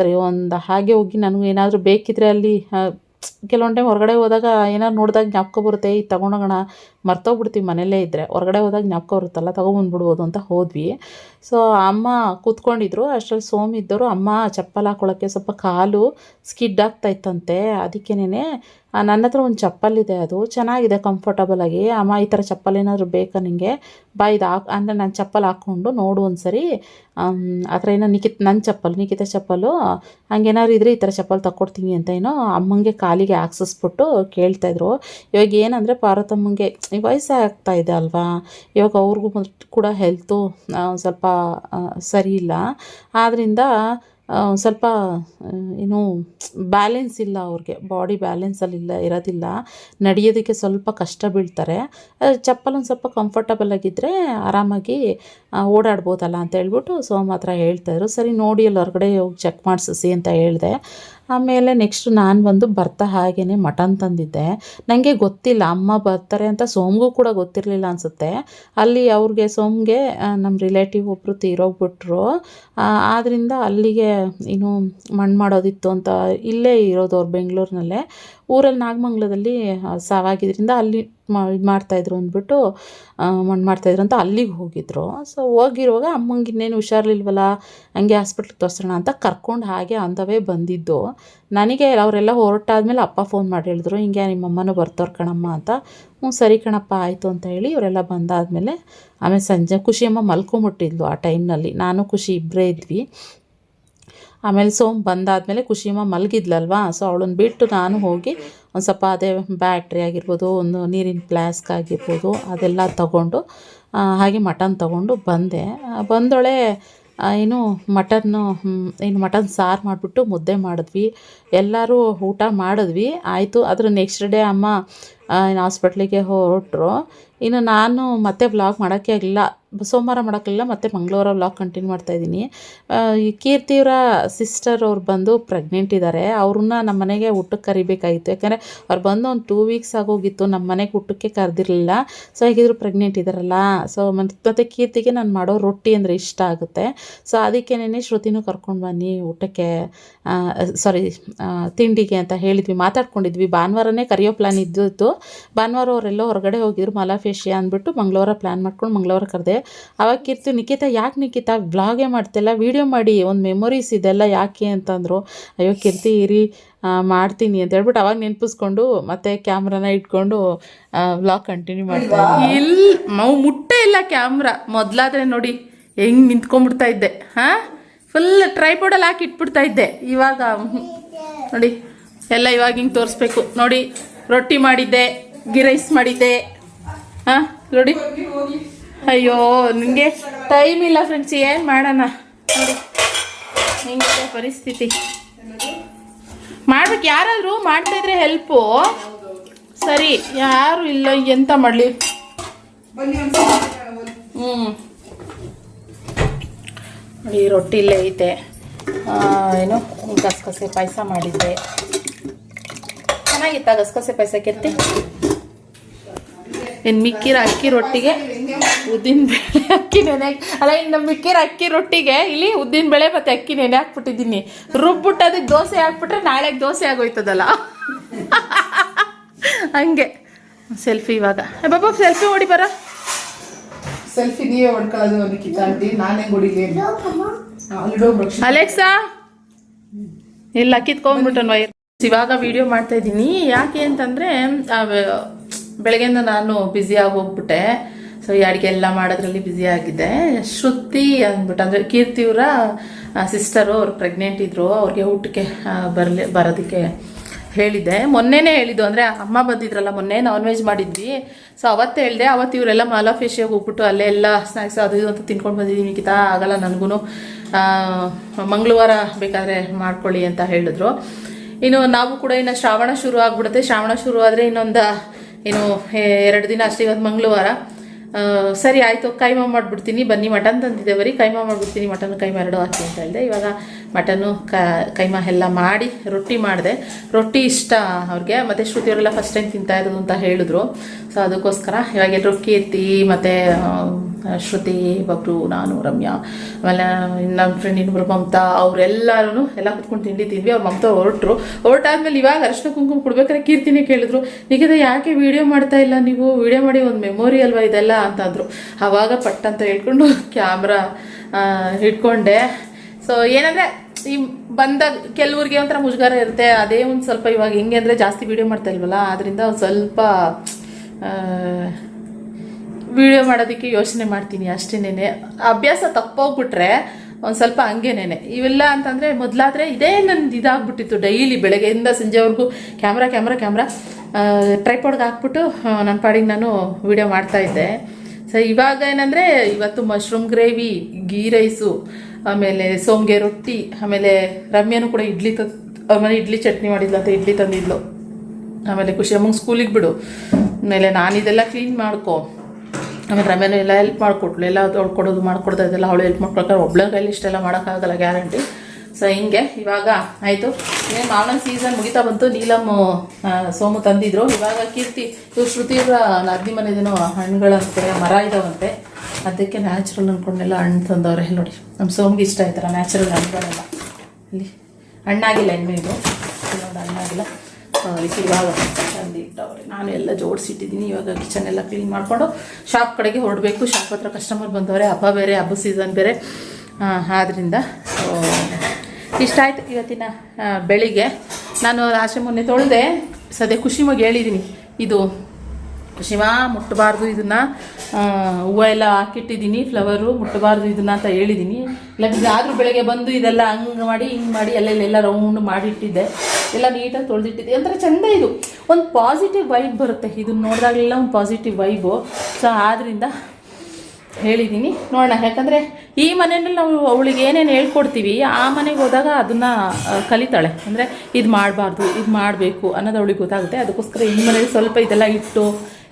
ಸರಿ, ಒಂದು ಹಾಗೆ ಹೋಗಿ ನನಗೆ ಏನಾದರೂ ಬೇಕಿದ್ರೆ ಅಲ್ಲಿ ಕೆಲವೊಂದು ಟೈಮ್ ಹೊರಗಡೆ ಹೋದಾಗ ಏನಾದ್ರು ನೋಡಿದಾಗ ಜ್ಞಾಪಕ ಬರುತ್ತೆ ಈ ತೊಗೊಂಡೋಗೋಣ ಮರ್ತೋಗ್ಬಿಡ್ತೀವಿ ಮನೆಯಲ್ಲೇ ಇದ್ದರೆ ಹೊರಗಡೆ ಹೋದಾಗ ಜ್ಞಾಪಕ ಬರುತ್ತಲ್ಲ ತೊಗೊಬಂದ್ಬಿಡ್ಬೋದು ಅಂತ ಹೋದ್ವಿ. ಸೊ ಅಮ್ಮ ಕೂತ್ಕೊಂಡಿದ್ರು, ಅಷ್ಟರಲ್ಲಿ ಸೋಮಿದ್ದರು ಅಮ್ಮ, ಚಪ್ಪಲ್ ಹಾಕೊಳ್ಳೋಕ್ಕೆ ಸ್ವಲ್ಪ ಕಾಲು ಸ್ಕಿಡ್ ಆಗ್ತಾ ಇತ್ತಂತೆ ಅದಕ್ಕೇನೆ ನನ್ನ ಹತ್ರ ಒಂದು ಚಪ್ಪಲಿದೆ ಅದು. ಚೆನ್ನಾಗಿದೆ ಕಂಫರ್ಟಬಲ್ ಆಗಿ. ಅಮ್ಮ, ಈ ಥರ ಚಪ್ಪಲಿ ಏನಾದರೂ ಬೇಕಾ ನಿಂಗೆ? ಬಾ, ಇದು ಹಾಕ್, ಅಂದರೆ ನಾನು ಚಪ್ಪಲಿ ಹಾಕ್ಕೊಂಡು ನೋಡು ಒಂದು ಸರಿ ಆ ಥರ ಏನೋ ನಿಖಿತ್ ನನ್ನ ಚಪ್ಪಲ್ ನಿಖಿತ ಚಪ್ಪಲು. ಹಂಗೇನಾದ್ರು ಇದ್ರೆ ಈ ಥರ ಚಪ್ಪಲ್ ತಕ್ಕೊಡ್ತೀನಿ ಅಂತ ಏನೋ ಅಮ್ಮಂಗೆ ಕಾಲಿಗೆ ಹಾಕ್ಸಿಸ್ಬಿಟ್ಟು ಕೇಳ್ತಾಯಿದ್ರು ಇವಾಗ ಏನಂದರೆ ಪಾರ್ವತಮ್ಮಂಗೆ ಈ ವಯಸ್ಸಾಗ್ತಾ ಇದೆ ಅಲ್ವಾ? ಇವಾಗ ಅವ್ರಿಗೂ ಕೂಡ ಹೆಲ್ತು ಸ್ವಲ್ಪ ಸರಿ ಇಲ್ಲ. ಆದ್ದರಿಂದ ಸ್ವಲ್ಪ ಏನು ಬ್ಯಾಲೆನ್ಸ್ ಇಲ್ಲ ಅವ್ರಿಗೆ. ಬಾಡಿ ಬ್ಯಾಲೆನ್ಸಲ್ಲಿ ಇಲ್ಲ, ಇರೋದಿಲ್ಲ. ನಡೆಯೋದಕ್ಕೆ ಸ್ವಲ್ಪ ಕಷ್ಟ ಬೀಳ್ತಾರೆ. ಚಪ್ಪಲ್ ಒಂದು ಸ್ವಲ್ಪ ಕಂಫರ್ಟಬಲ್ ಆಗಿದ್ದರೆ ಆರಾಮಾಗಿ ಓಡಾಡ್ಬೋದಲ್ಲ ಅಂತ ಹೇಳ್ಬಿಟ್ಟು ಸೋಮ್ ಹತ್ರ ಹೇಳ್ತಾಯಿದ್ರು ಸರಿ, ನೋಡಿ ಅಲ್ಲಿ ಹೊರಗಡೆ ಹೋಗಿ ಚೆಕ್ ಮಾಡಿಸಿ ಅಂತ ಹೇಳಿದೆ. ಆಮೇಲೆ ನೆಕ್ಸ್ಟ್ ನಾನು ಬಂದು ಬರ್ತಾ ಹಾಗೇ ಮಟನ್ ತಂದಿದ್ದೆ. ನನಗೆ ಗೊತ್ತಿಲ್ಲ, ಅಮ್ಮ ಬರ್ತಾರೆ ಅಂತ ಸೋಮ್ಗೂ ಕೂಡ ಗೊತ್ತಿರಲಿಲ್ಲ ಅನಿಸುತ್ತೆ. ಅಲ್ಲಿ ಅವ್ರಿಗೆ, ಸೋಮ್ಗೆ ನಮ್ಮ ರಿಲೇಟಿವ್ ಒಬ್ಬರು ತೀರೋಗ್ಬಿಟ್ರು. ಆದ್ದರಿಂದ ಅಲ್ಲಿಗೆ ಏನು ಮಣ್ಣು ಮಾಡೋದಿತ್ತು ಅಂತ ಇಲ್ಲೇ ಇರೋದು ಅವ್ರು ಬೆಂಗಳೂರಿನಲ್ಲೇ. ಊರಲ್ಲಿ ನಾಗಮಂಗಲದಲ್ಲಿ ಸಾವಾಗಿದ್ದರಿಂದ ಅಲ್ಲಿ ಮಾ, ಇದು ಮಾಡ್ತಾಯಿದ್ರು ಅಂದ್ಬಿಟ್ಟು ಮಣ್ಣು ಮಾಡ್ತಾಯಿದ್ರು ಅಂತ ಅಲ್ಲಿಗೆ ಹೋಗಿದ್ರು. ಸೊ ಹೋಗಿರುವಾಗ ಅಮ್ಮಂಗೆ ಇನ್ನೇನು ಹುಷಾರಿಲ್ವಲ್ಲ ಹಂಗೆ ಹಾಸ್ಪಿಟ್ಲಿಗೆ ತೋರಿಸೋಣ ಅಂತ ಕರ್ಕೊಂಡು ಹಾಗೆ ಆನ್ ದ ವೇ ಬಂದಿದ್ದು. ನನಗೆ ಅವರೆಲ್ಲ ಹೊರಟಾದ್ಮೇಲೆ ಅಪ್ಪ ಫೋನ್ ಮಾಡಿ ಹೇಳಿದ್ರು, ಹಿಂಗೆ ನಿಮ್ಮಮ್ಮನೂ ಬರ್ತವ್ರು ಕಣಮ್ಮ ಅಂತ. ಹ್ಞೂ, ಸರಿ ಕಣಪ್ಪ, ಆಯಿತು ಅಂತ ಹೇಳಿ ಇವರೆಲ್ಲ ಬಂದಾದಮೇಲೆ ಆಮೇಲೆ ಸಂಜೆ ಖುಷಿಯಮ್ಮ ಮಲ್ಕೊಂಬಿಟ್ಟಿದ್ಲು ಆ ಟೈಮ್ನಲ್ಲಿ ನಾನು ಖುಷಿ ಇಬ್ಬರೇ ಇದ್ವಿ. ಆಮೇಲೆ ಸೋಮ್ ಬಂದಾದಮೇಲೆ ಖುಷಿಮ್ಮ ಮಲಗಿದ್ಲಲ್ವಾ? ಸೊ ಅವಳನ್ನ ಬಿಟ್ಟು ನಾನು ಹೋಗಿ ಒಂದು ಸ್ವಲ್ಪ ಅದೇ ಬ್ಯಾಟ್ರಿ ಆಗಿರ್ಬೋದು, ಒಂದು ನೀರಿನ ಫ್ಲಾಸ್ಕ್ ಆಗಿರ್ಬೋದು, ಅದೆಲ್ಲ ತಗೊಂಡು ಹಾಗೆ ಮಟನ್ ತಗೊಂಡು ಬಂದೆ. ಬಂದೊಳೆ ಏನು ಮಟನ್ನು ಏನು ಮಟನ್ ಸಾರು ಮಾಡಿಬಿಟ್ಟು ಮುದ್ದೆ ಮಾಡಿದ್ವಿ. ಎಲ್ಲರೂ ಊಟ ಮಾಡಿದ್ವಿ. ಆಯಿತು ಅದ್ರ ನೆಕ್ಸ್ಟ್ ಡೇ ಅಮ್ಮ ಏನು ಹಾಸ್ಪಿಟ್ಲಿಗೆ ಹೊರಟ್ರು. ಇನ್ನು ನಾನು ಮತ್ತೆ ಬ್ಲಾಗ್ ಮಾಡೋಕ್ಕೆ ಆಗಿಲ್ಲ ಸೋಮವಾರ ಮಾಡೋಕ್ಕಿಲ್ಲ, ಮತ್ತು ಮಂಗಳವಾರ ವ್ಲಾಗ್ ಕಂಟಿನ್ಯೂ ಮಾಡ್ತಾಯಿದ್ದೀನಿ ಈ ಕೀರ್ತಿಯವರ ಸಿಸ್ಟರ್ ಅವ್ರು ಬಂದು ಪ್ರೆಗ್ನೆಂಟ್ ಇದ್ದಾರೆ ಅವ್ರನ್ನ ನಮ್ಮ ಮನೆಗೆ ಊಟಕ್ಕೆ ಕರಿಬೇಕಾಗಿತ್ತು. ಯಾಕಂದರೆ ಅವ್ರು ಬಂದು ಒಂದು ಟೂ ವೀಕ್ಸ್ ಆಗೋಗಿತ್ತು ನಮ್ಮ ಮನೆಗೆ ಊಟಕ್ಕೆ ಕರೆದಿರಲಿಲ್ಲ. ಸೊ ಹೇಗಿದ್ರು ಪ್ರೆಗ್ನೆಂಟ್ ಇದ್ದಾರಲ್ಲ ಸೊ ಮತ್ತು ಕೀರ್ತಿಗೆ ನಾನು ಮಾಡೋ ರೊಟ್ಟಿ ಅಂದರೆ ಇಷ್ಟ ಆಗುತ್ತೆ. ಸೊ ಅದಕ್ಕೇನೆ ಶ್ರುತಿನೂ ಕರ್ಕೊಂಡು ಬನ್ನಿ ಊಟಕ್ಕೆ. ಸಾರಿ ತಿಂಡಿಗೆ ಅಂತ ಹೇಳಿದ್ವಿ, ಮಾತಾಡ್ಕೊಂಡಿದ್ವಿ. ಭಾನುವಾರನೇ ಕರೆಯೋ ಪ್ಲ್ಯಾನ್ ಇದ್ದಿತ್ತು ಭಾನುವಾರ ಅವರೆಲ್ಲ ಹೊರಗಡೆ ಹೋಗಿದ್ರು ಮಲಾಫೇಶಿಯಾ ಅಂದ್ಬಿಟ್ಟು ಮಂಗಳವಾರ ಪ್ಲ್ಯಾನ್ ಮಾಡ್ಕೊಂಡು ಮಂಗಳವಾರ ಕರೆದೆ ಅವಾಗ ಕಿರ್ತು ನಿಖಿತಾ, ಯಾಕೆ ನಿಖಿತಾ ಬ್ಲಾಗೇ ಮಾಡ್ತಿಲ್ಲ? ವೀಡಿಯೋ ಮಾಡಿ, ಒಂದು ಮೆಮೊರೀಸ್ ಇದೆಲ್ಲ ಯಾಕೆ ಅಂತಂದರು, ಅಯ್ಯೋ ಕಿರ್ತಿ ಇರಿ ಮಾಡ್ತೀನಿ ಅಂತ ಹೇಳ್ಬಿಟ್ಟು ಅವಾಗ ನೆನಪಿಸ್ಕೊಂಡು ಮತ್ತೆ ಕ್ಯಾಮ್ರಾನ ಇಟ್ಕೊಂಡು ವ್ಲಾಗ್ ಕಂಟಿನ್ಯೂ ಮಾಡ್ತೀನಿ ಇಲ್ಲಿ ಮೌ ಮುಟ್ಟೆ ಇಲ್ಲ ಕ್ಯಾಮ್ರಾ ಮೊದಲಾದ್ರೆ ನೋಡಿ, ಹೆಂಗೆ ನಿಂತ್ಕೊಂಡ್ಬಿಡ್ತಾ ಇದ್ದೆ. ಹಾಂ? ಫುಲ್ ಟ್ರೈಪೋಡಲ್ಲಿ ಹಾಕಿ ಇಟ್ಬಿಡ್ತಾ ಇದ್ದೆ. ಇವಾಗ, ನೋಡಿ, ಎಲ್ಲ ಇವಾಗ ಹಿಂಗೆ ತೋರಿಸ್ಬೇಕು. ನೋಡಿ, ರೊಟ್ಟಿ ಮಾಡಿದ್ದೆ, ಗಿರೈಸ್ ಮಾಡಿದ್ದೆ. ಹಾಂ, ನೋಡಿ. ಅಯ್ಯೋ ನಿಮಗೆ ಟೈಮ್ ಇಲ್ಲ ಫ್ರೆಂಡ್ಸ್ ಏನು ಮಾಡೋಣ? ನೋಡಿ ಹಿಂಗಿದೆ ಪರಿಸ್ಥಿತಿ. ಮಾಡ್ಬೇಕು ಯಾರಾದರೂ ಮಾಡ್ತಾ ಇದ್ರೆ ಹೆಲ್ಪು ಸರಿ ಯಾರು ಇಲ್ಲ ಎಂತ ಮಾಡಲಿ? ಹ್ಞೂ ನೋಡಿ ರೊಟ್ಟಿ ಇಲ್ಲೇ ಐತೆ. ಏನು ಗಸಗಸೆ ಪಾಯಸ ಮಾಡಿದ್ದೆ. ಚೆನ್ನಾಗಿತ್ತ ಗಸಗಸೆ ಪಾಯಸ ಕೆತ್ತಿ? ಇನ್ನು ಮಿಕ್ಕಿರೋ ಅಕ್ಕಿ ರೊಟ್ಟಿಗೆ? ಉದ್ದಿನ ಬೇಳೆ ಅಕ್ಕಿ ನೆನೆ ಅಲ್ಲ ಇನ್ನು ಮಿಕ್ಕಿರ ಅಕ್ಕಿ ರೊಟ್ಟಿಗೆ ಇಲ್ಲಿ ಉದ್ದಿನ ಬೇಳೆ ಮತ್ತು ಅಕ್ಕಿ ನೆನೆ ಹಾಕ್ಬಿಟ್ಟಿದ್ದೀನಿ. ರುಬ್ಬಿಟ್ಟು ಅದಕ್ಕೆ ದೋಸೆ ಹಾಕ್ಬಿಟ್ರೆ ನಾಳೆಗೆ ದೋಸೆ ಆಗೋಯ್ತದಲ್ಲ. ಹಂಗೆ. ಸೆಲ್ಫಿ ಇವಾಗ. ಬಾಬಾ ಸೆಲ್ಫಿ ಹೊಡಿ ಬರ. ಸೆಲ್ಫಿ ನೀವೇ ಹೊಡ್ಕೊಳ್ಳೋದು ಆಂಟಿ ನಾನೇ ಹೊಡಿಲಿ ಅಲೆಕ್ಸಾ? ಇಲ್ಲ ಕಿತ್ಕೊಂಡ್ಬಿಟ್ಟನ್ ವೈರ್. ಇವಾಗ ವಿಡಿಯೋ ಮಾಡ್ತಾ ಇದ್ದೀನಿ. ಯಾಕೆ ಅಂತಂದರೆ ಬೆಳಗ್ಗೆಯಿಂದ ನಾನು ಬ್ಯುಸಿಯಾಗಿ ಹೋಗ್ಬಿಟ್ಟೆ. ಸೊ ಈ ಅಡುಗೆ ಎಲ್ಲ ಮಾಡೋದ್ರಲ್ಲಿ ಬ್ಯುಸಿ ಆಗಿದ್ದೆ ಶ್ರುತಿ ಅಂದ್ಬಿಟ್ಟು, ಅಂದರೆ ಕೀರ್ತಿಯವರ ಸಿಸ್ಟರು ಅವ್ರು ಪ್ರೆಗ್ನೆಂಟ್ ಇದ್ದರು ಅವ್ರಿಗೆ ಊಟಕ್ಕೆ ಬರಲಿ, ಬರೋದಕ್ಕೆ ಹೇಳಿದ್ದೆ. ಮೊನ್ನೆನೇ ಹೇಳಿದ್ದು, ಅಂದರೆ ಅಮ್ಮ ಬಂದಿದ್ರಲ್ಲ ಮೊನ್ನೆ ನಾನ್ ವೆಜ್ ಮಾಡಿದ್ವಿ. ಸೊ ಅವತ್ತೇ ಹೇಳಿದೆ, ಅವತ್ತು ಇವರೆಲ್ಲ ಮಾಲಾಫೇಶಿಯಾಗಿ ಹೋಗ್ಬಿಟ್ಟು ಅಲ್ಲೇ ಎಲ್ಲ ಸ್ನ್ಯಾಕ್ಸ್ ಅದು ಇದು ಅಂತ ತಿನ್ಕೊಂಡು ಬಂದಿದ್ದೀನಿ ಕಿತಾ ಆಗಲ್ಲ ನನಗೂ ಮಂಗಳವಾರ ಬೇಕಾದರೆ ಮಾಡ್ಕೊಳ್ಳಿ ಅಂತ ಹೇಳಿದ್ರು. ಇನ್ನು ನಾವು ಕೂಡ ಇನ್ನು ಶ್ರಾವಣ ಶುರು ಆಗ್ಬಿಡುತ್ತೆ. ಶ್ರಾವಣ ಶುರು ಆದರೆ ಇನ್ನೊಂದು ಏನು ಎರಡು ದಿನ ಅಷ್ಟೇ, ಇವತ್ತು ಮಂಗಳವಾರ. ಸರಿ ಆಯಿತು, ಕೈಮಾ ಮಾಡಿಬಿಡ್ತೀನಿ, ಬನ್ನಿ ಮಟನ್ ತಂದಿದ್ದೆ ಬರೀ, ಕೈಮಾ ಮಾಡಿಬಿಡ್ತೀನಿ, ಮಟನ್ ಕೈಮಾ ಎರಡು ಹಾಕಿ ಅಂತ ಹೇಳಿದೆ. ಇವಾಗ ಮಟನ್ನು ಕೈಮಾ ಎಲ್ಲ ಮಾಡಿ ರೊಟ್ಟಿ ಮಾಡಿದೆ. ರೊಟ್ಟಿ ಇಷ್ಟ ಅವ್ರಿಗೆ, ಮತ್ತು ಶ್ರುತಿಯವರೆಲ್ಲ ಫಸ್ಟ್ ಟೈಮ್ ತಿಂತಾ ಇರೋದು ಅಂತ ಹೇಳಿದ್ರು. ಸೊ ಅದಕ್ಕೋಸ್ಕರ ಇವಾಗ ಎಲ್ಲರೂ ಕೀರ್ತಿ ಮತ್ತು ಶ್ರುತಿ, ಬಬ್ರು, ನಾನು, ರಮ್ಯಾ, ಆಮೇಲೆ ನಮ್ಮ ಫ್ರೆಂಡ್ ಇನ್ನೊಬ್ರು ಮಮತಾ ಅವರೆಲ್ಲರೂ ಎಲ್ಲ ಕುತ್ಕೊಂಡು ತಿಂಡಿ ತಿಂದ್ವಿ. ಅವ್ರು ಮಮತಾ ಹೊರಟ್ರು. ಹೊರಟಾದ್ಮೇಲೆ ಇವಾಗ ಅರ್ಶಿನ ಕುಂಕುಮ ಕೊಡ್ಬೇಕಾದ್ರೆ ಕೀರ್ತಿನೇ ಕೇಳಿದ್ರು. ನಿಗದ ಯಾಕೆ ವಿಡಿಯೋ ಮಾಡ್ತಾ ಇಲ್ಲ ನೀವು? ವಿಡಿಯೋ ಮಾಡಿ ಒಂದು ಮೆಮೊರಿ ಅಲ್ವಾ ಇದೆಲ್ಲ ಅಂತಂದರು. ಆವಾಗ ಪಟ್ ಅಂತ ಹೇಳ್ಕೊಂಡು ಕ್ಯಾಮ್ರಾ ಇಟ್ಕೊಂಡೆ. ಸೊ ಏನಂದರೆ, ಈ ಬಂದಾಗ ಕೆಲವ್ರಿಗೆ ಒಂಥರ ಮುಜುಗಾರ ಇರುತ್ತೆ. ಅದೇ ಒಂದು ಸ್ವಲ್ಪ ಇವಾಗ ಹೆಂಗೆ ಅಂದರೆ ಜಾಸ್ತಿ ವೀಡಿಯೋ ಮಾಡ್ತಾ ಇಲ್ವಲ್ಲ? ಅದರಿಂದ ಸ್ವಲ್ಪ ವಿಡಿಯೋ ಮಾಡೋದಕ್ಕೆ ಯೋಚನೆ ಮಾಡ್ತೀನಿ ಅಷ್ಟೇನೆ ಅಭ್ಯಾಸ ತಪ್ಪೋಗ್ಬಿಟ್ರೆ ಒಂದು ಸ್ವಲ್ಪ ಹಂಗೆನೇ ಇವೆಲ್ಲ ಅಂತಂದರೆ ಮೊದಲಾದರೆ ಇದೇ ನಂದು ಇದಾಗ್ಬಿಟ್ಟಿತ್ತು ಡೈಲಿ ಬೆಳಗ್ಗೆಯಿಂದ ಸಂಜೆವರೆಗೂ. Camera camera camera. ಟ್ರೈಪೋಡ್ಗೆ ಹಾಕ್ಬಿಟ್ಟು ನನ್ನ ಪಾಡಿಗೆ ನಾನು ವಿಡಿಯೋ ಮಾಡ್ತಾಯಿದ್ದೆ ಸೊ ಇವಾಗ ಏನಂದರೆ ಇವತ್ತು ಮಶ್ರೂಮ್ ಗ್ರೇವಿ, ಗೀ ರೈಸು, ಆಮೇಲೆ ಸೋಂಗೆ ರೊಟ್ಟಿ, ಆಮೇಲೆ ರಮ್ಯನೂ ಕೂಡ ಇಡ್ಲಿ ತ ಆಮೇಲೆ ಇಡ್ಲಿ ಚಟ್ನಿ ಮಾಡಿದ್ಲು ಅಂತ ಇಡ್ಲಿ ತಂದಿದ್ಲು. ಆಮೇಲೆ ಖುಷಿ ಅಮ್ಮಂಗೆ ಸ್ಕೂಲಿಗೆ ಬಿಡು. ಆಮೇಲೆ ನಾನು ಇದೆಲ್ಲ ಕ್ಲೀನ್ ಮಾಡ್ಕೊ. ಆಮೇಲೆ ರಮೇನು ಎಲ್ಲ ಹೆಲ್ಪ್ ಮಾಡಿಕೊಟ್ಲು. ಎಲ್ಲ ತೊಳ್ಕೊಡೋದು ಮಾಡ್ಕೊಡ್ತಾ ಇದ್ದೆಲ್ಲ ಅವಳು ಹೆಲ್ಪ್ ಮಾಡ್ಕೊಳ್ತಾರೆ ಒಬ್ಳ ಕೈಲಿ ಇಷ್ಟೆಲ್ಲ ಮಾಡೋಕ್ಕಾಗಲ್ಲ ಗ್ಯಾರಂಟಿ ಸೊ ಹಿಂಗೆ, ಇವಾಗ ಆಯಿತು. ಇನ್ನೇನು ಮಾವನ ಸೀಸನ್ ಮುಗಿತಾ ಬಂತು. ನೀಲಮ್ ಸೋಮು ತಂದಿದ್ರು. ಇವಾಗ ಕೀರ್ತಿ, ಇವ್ರು ಶ್ರುತಿಯವರ ನದಿ ಮನೆದೇನೋ ಹಣ್ಣುಗಳಂತೆ ಮರ ಇದಾವಂತೆ. ಅದಕ್ಕೆ ನ್ಯಾಚುರಲ್ ಅಂದ್ಕೊಂಡೆಲ್ಲ ಹಣ್ಣು ತಂದವ್ರೆ. ನೋಡಿ ನಮ್ಮ ಸೋಮ್ಗೆ ಇಷ್ಟ ಆಯ್ತಾರ ನ್ಯಾಚುರಲ್ ಹಣ್ಣುಗಳೆಲ್ಲ. ಇಲ್ಲಿ ಹಣ್ಣಾಗಿಲ್ಲ ಇನ್ನು ಇದು ಹಣ್ಣಾಗಿಲ್ಲ. ಅದಕ್ಕೆ ಇವಾಗ ನಾನು ಎಲ್ಲ ಜೋಡಿಸಿಟ್ಟಿದ್ದೀನಿ. ಇವಾಗ ಕಿಚನ್ ಎಲ್ಲ ಕ್ಲೀನ್ ಮಾಡಿಕೊಂಡು ಶಾಪ್ ಕಡೆಗೆ ಹೊರಡಬೇಕು. ಶಾಪ್ ಹತ್ರ ಕಸ್ಟಮರ್ ಬಂದವ್ರೆ, ಹಬ್ಬ ಬೇರೆ, ಹಬ್ಬ ಸೀಸನ್ ಬೇರೆ. ಆದ್ದರಿಂದ ಇಷ್ಟ ಆಯ್ತು ಇವತ್ತಿನ ಬೆಳಿಗ್ಗೆ. ನಾನು ಆಚೆ ಮೊನ್ನೆ ತೊಳೆದೆ, ಸದ್ಯ ಖುಷಿಮಾಗಿ ಹೇಳಿದ್ದೀನಿ ಇದು ಶಿವ ಮುಟ್ಟಬಾರ್ದು ಇದನ್ನು ಹೂವು ಎಲ್ಲ ಹಾಕಿಟ್ಟಿದ್ದೀನಿ ಫ್ಲವರು ಮುಟ್ಟಬಾರ್ದು ಇದನ್ನ ಅಂತ ಹೇಳಿದ್ದೀನಿ ಇಲ್ಲ, ಆದರೂ ಬೆಳಗ್ಗೆ ಬಂದು ಇದೆಲ್ಲ ಹಂಗೆ ಮಾಡಿ, ಹಿಂಗೆ ಮಾಡಿ, ಅಲ್ಲೆಲ್ಲ ರೌಂಡ್ ಮಾಡಿಟ್ಟಿದ್ದೆ. ಎಲ್ಲ ನೀಟಾಗಿ ತೊಳೆದಿಟ್ಟಿದ್ದೆ. ಒಂಥರ ಚೆಂದ ಇದು. ಒಂದು ಪಾಸಿಟಿವ್ ವೈಬ್ ಬರುತ್ತೆ. ಇದನ್ನ ನೋಡಿದಾಗಲೆಲ್ಲ ಒಂದು ಪಾಸಿಟಿವ್ ವೈಬು ಸೊ ಆದ್ದರಿಂದ ಹೇಳಿದ್ದೀನಿ ನೋಡೋಣ. ಯಾಕಂದರೆ ಈ ಮನೆಯಲ್ಲಿ ನಾವು ಅವಳಿಗೆ ಏನೇನು ಹೇಳ್ಕೊಡ್ತೀವಿ, ಆ ಮನೆಗೆ ಹೋದಾಗ ಅದನ್ನು ಕಲಿತಾಳೆ. ಅಂದರೆ ಇದು ಮಾಡಬಾರ್ದು, ಇದು ಮಾಡಬೇಕು ಅನ್ನೋದು ಅವಳಿಗೆ ಗೊತ್ತಾಗುತ್ತೆ. ಅದಕ್ಕೋಸ್ಕರ ಈ ಮನೇಲಿ ಸ್ವಲ್ಪ ಇದೆಲ್ಲ ಇಟ್ಟು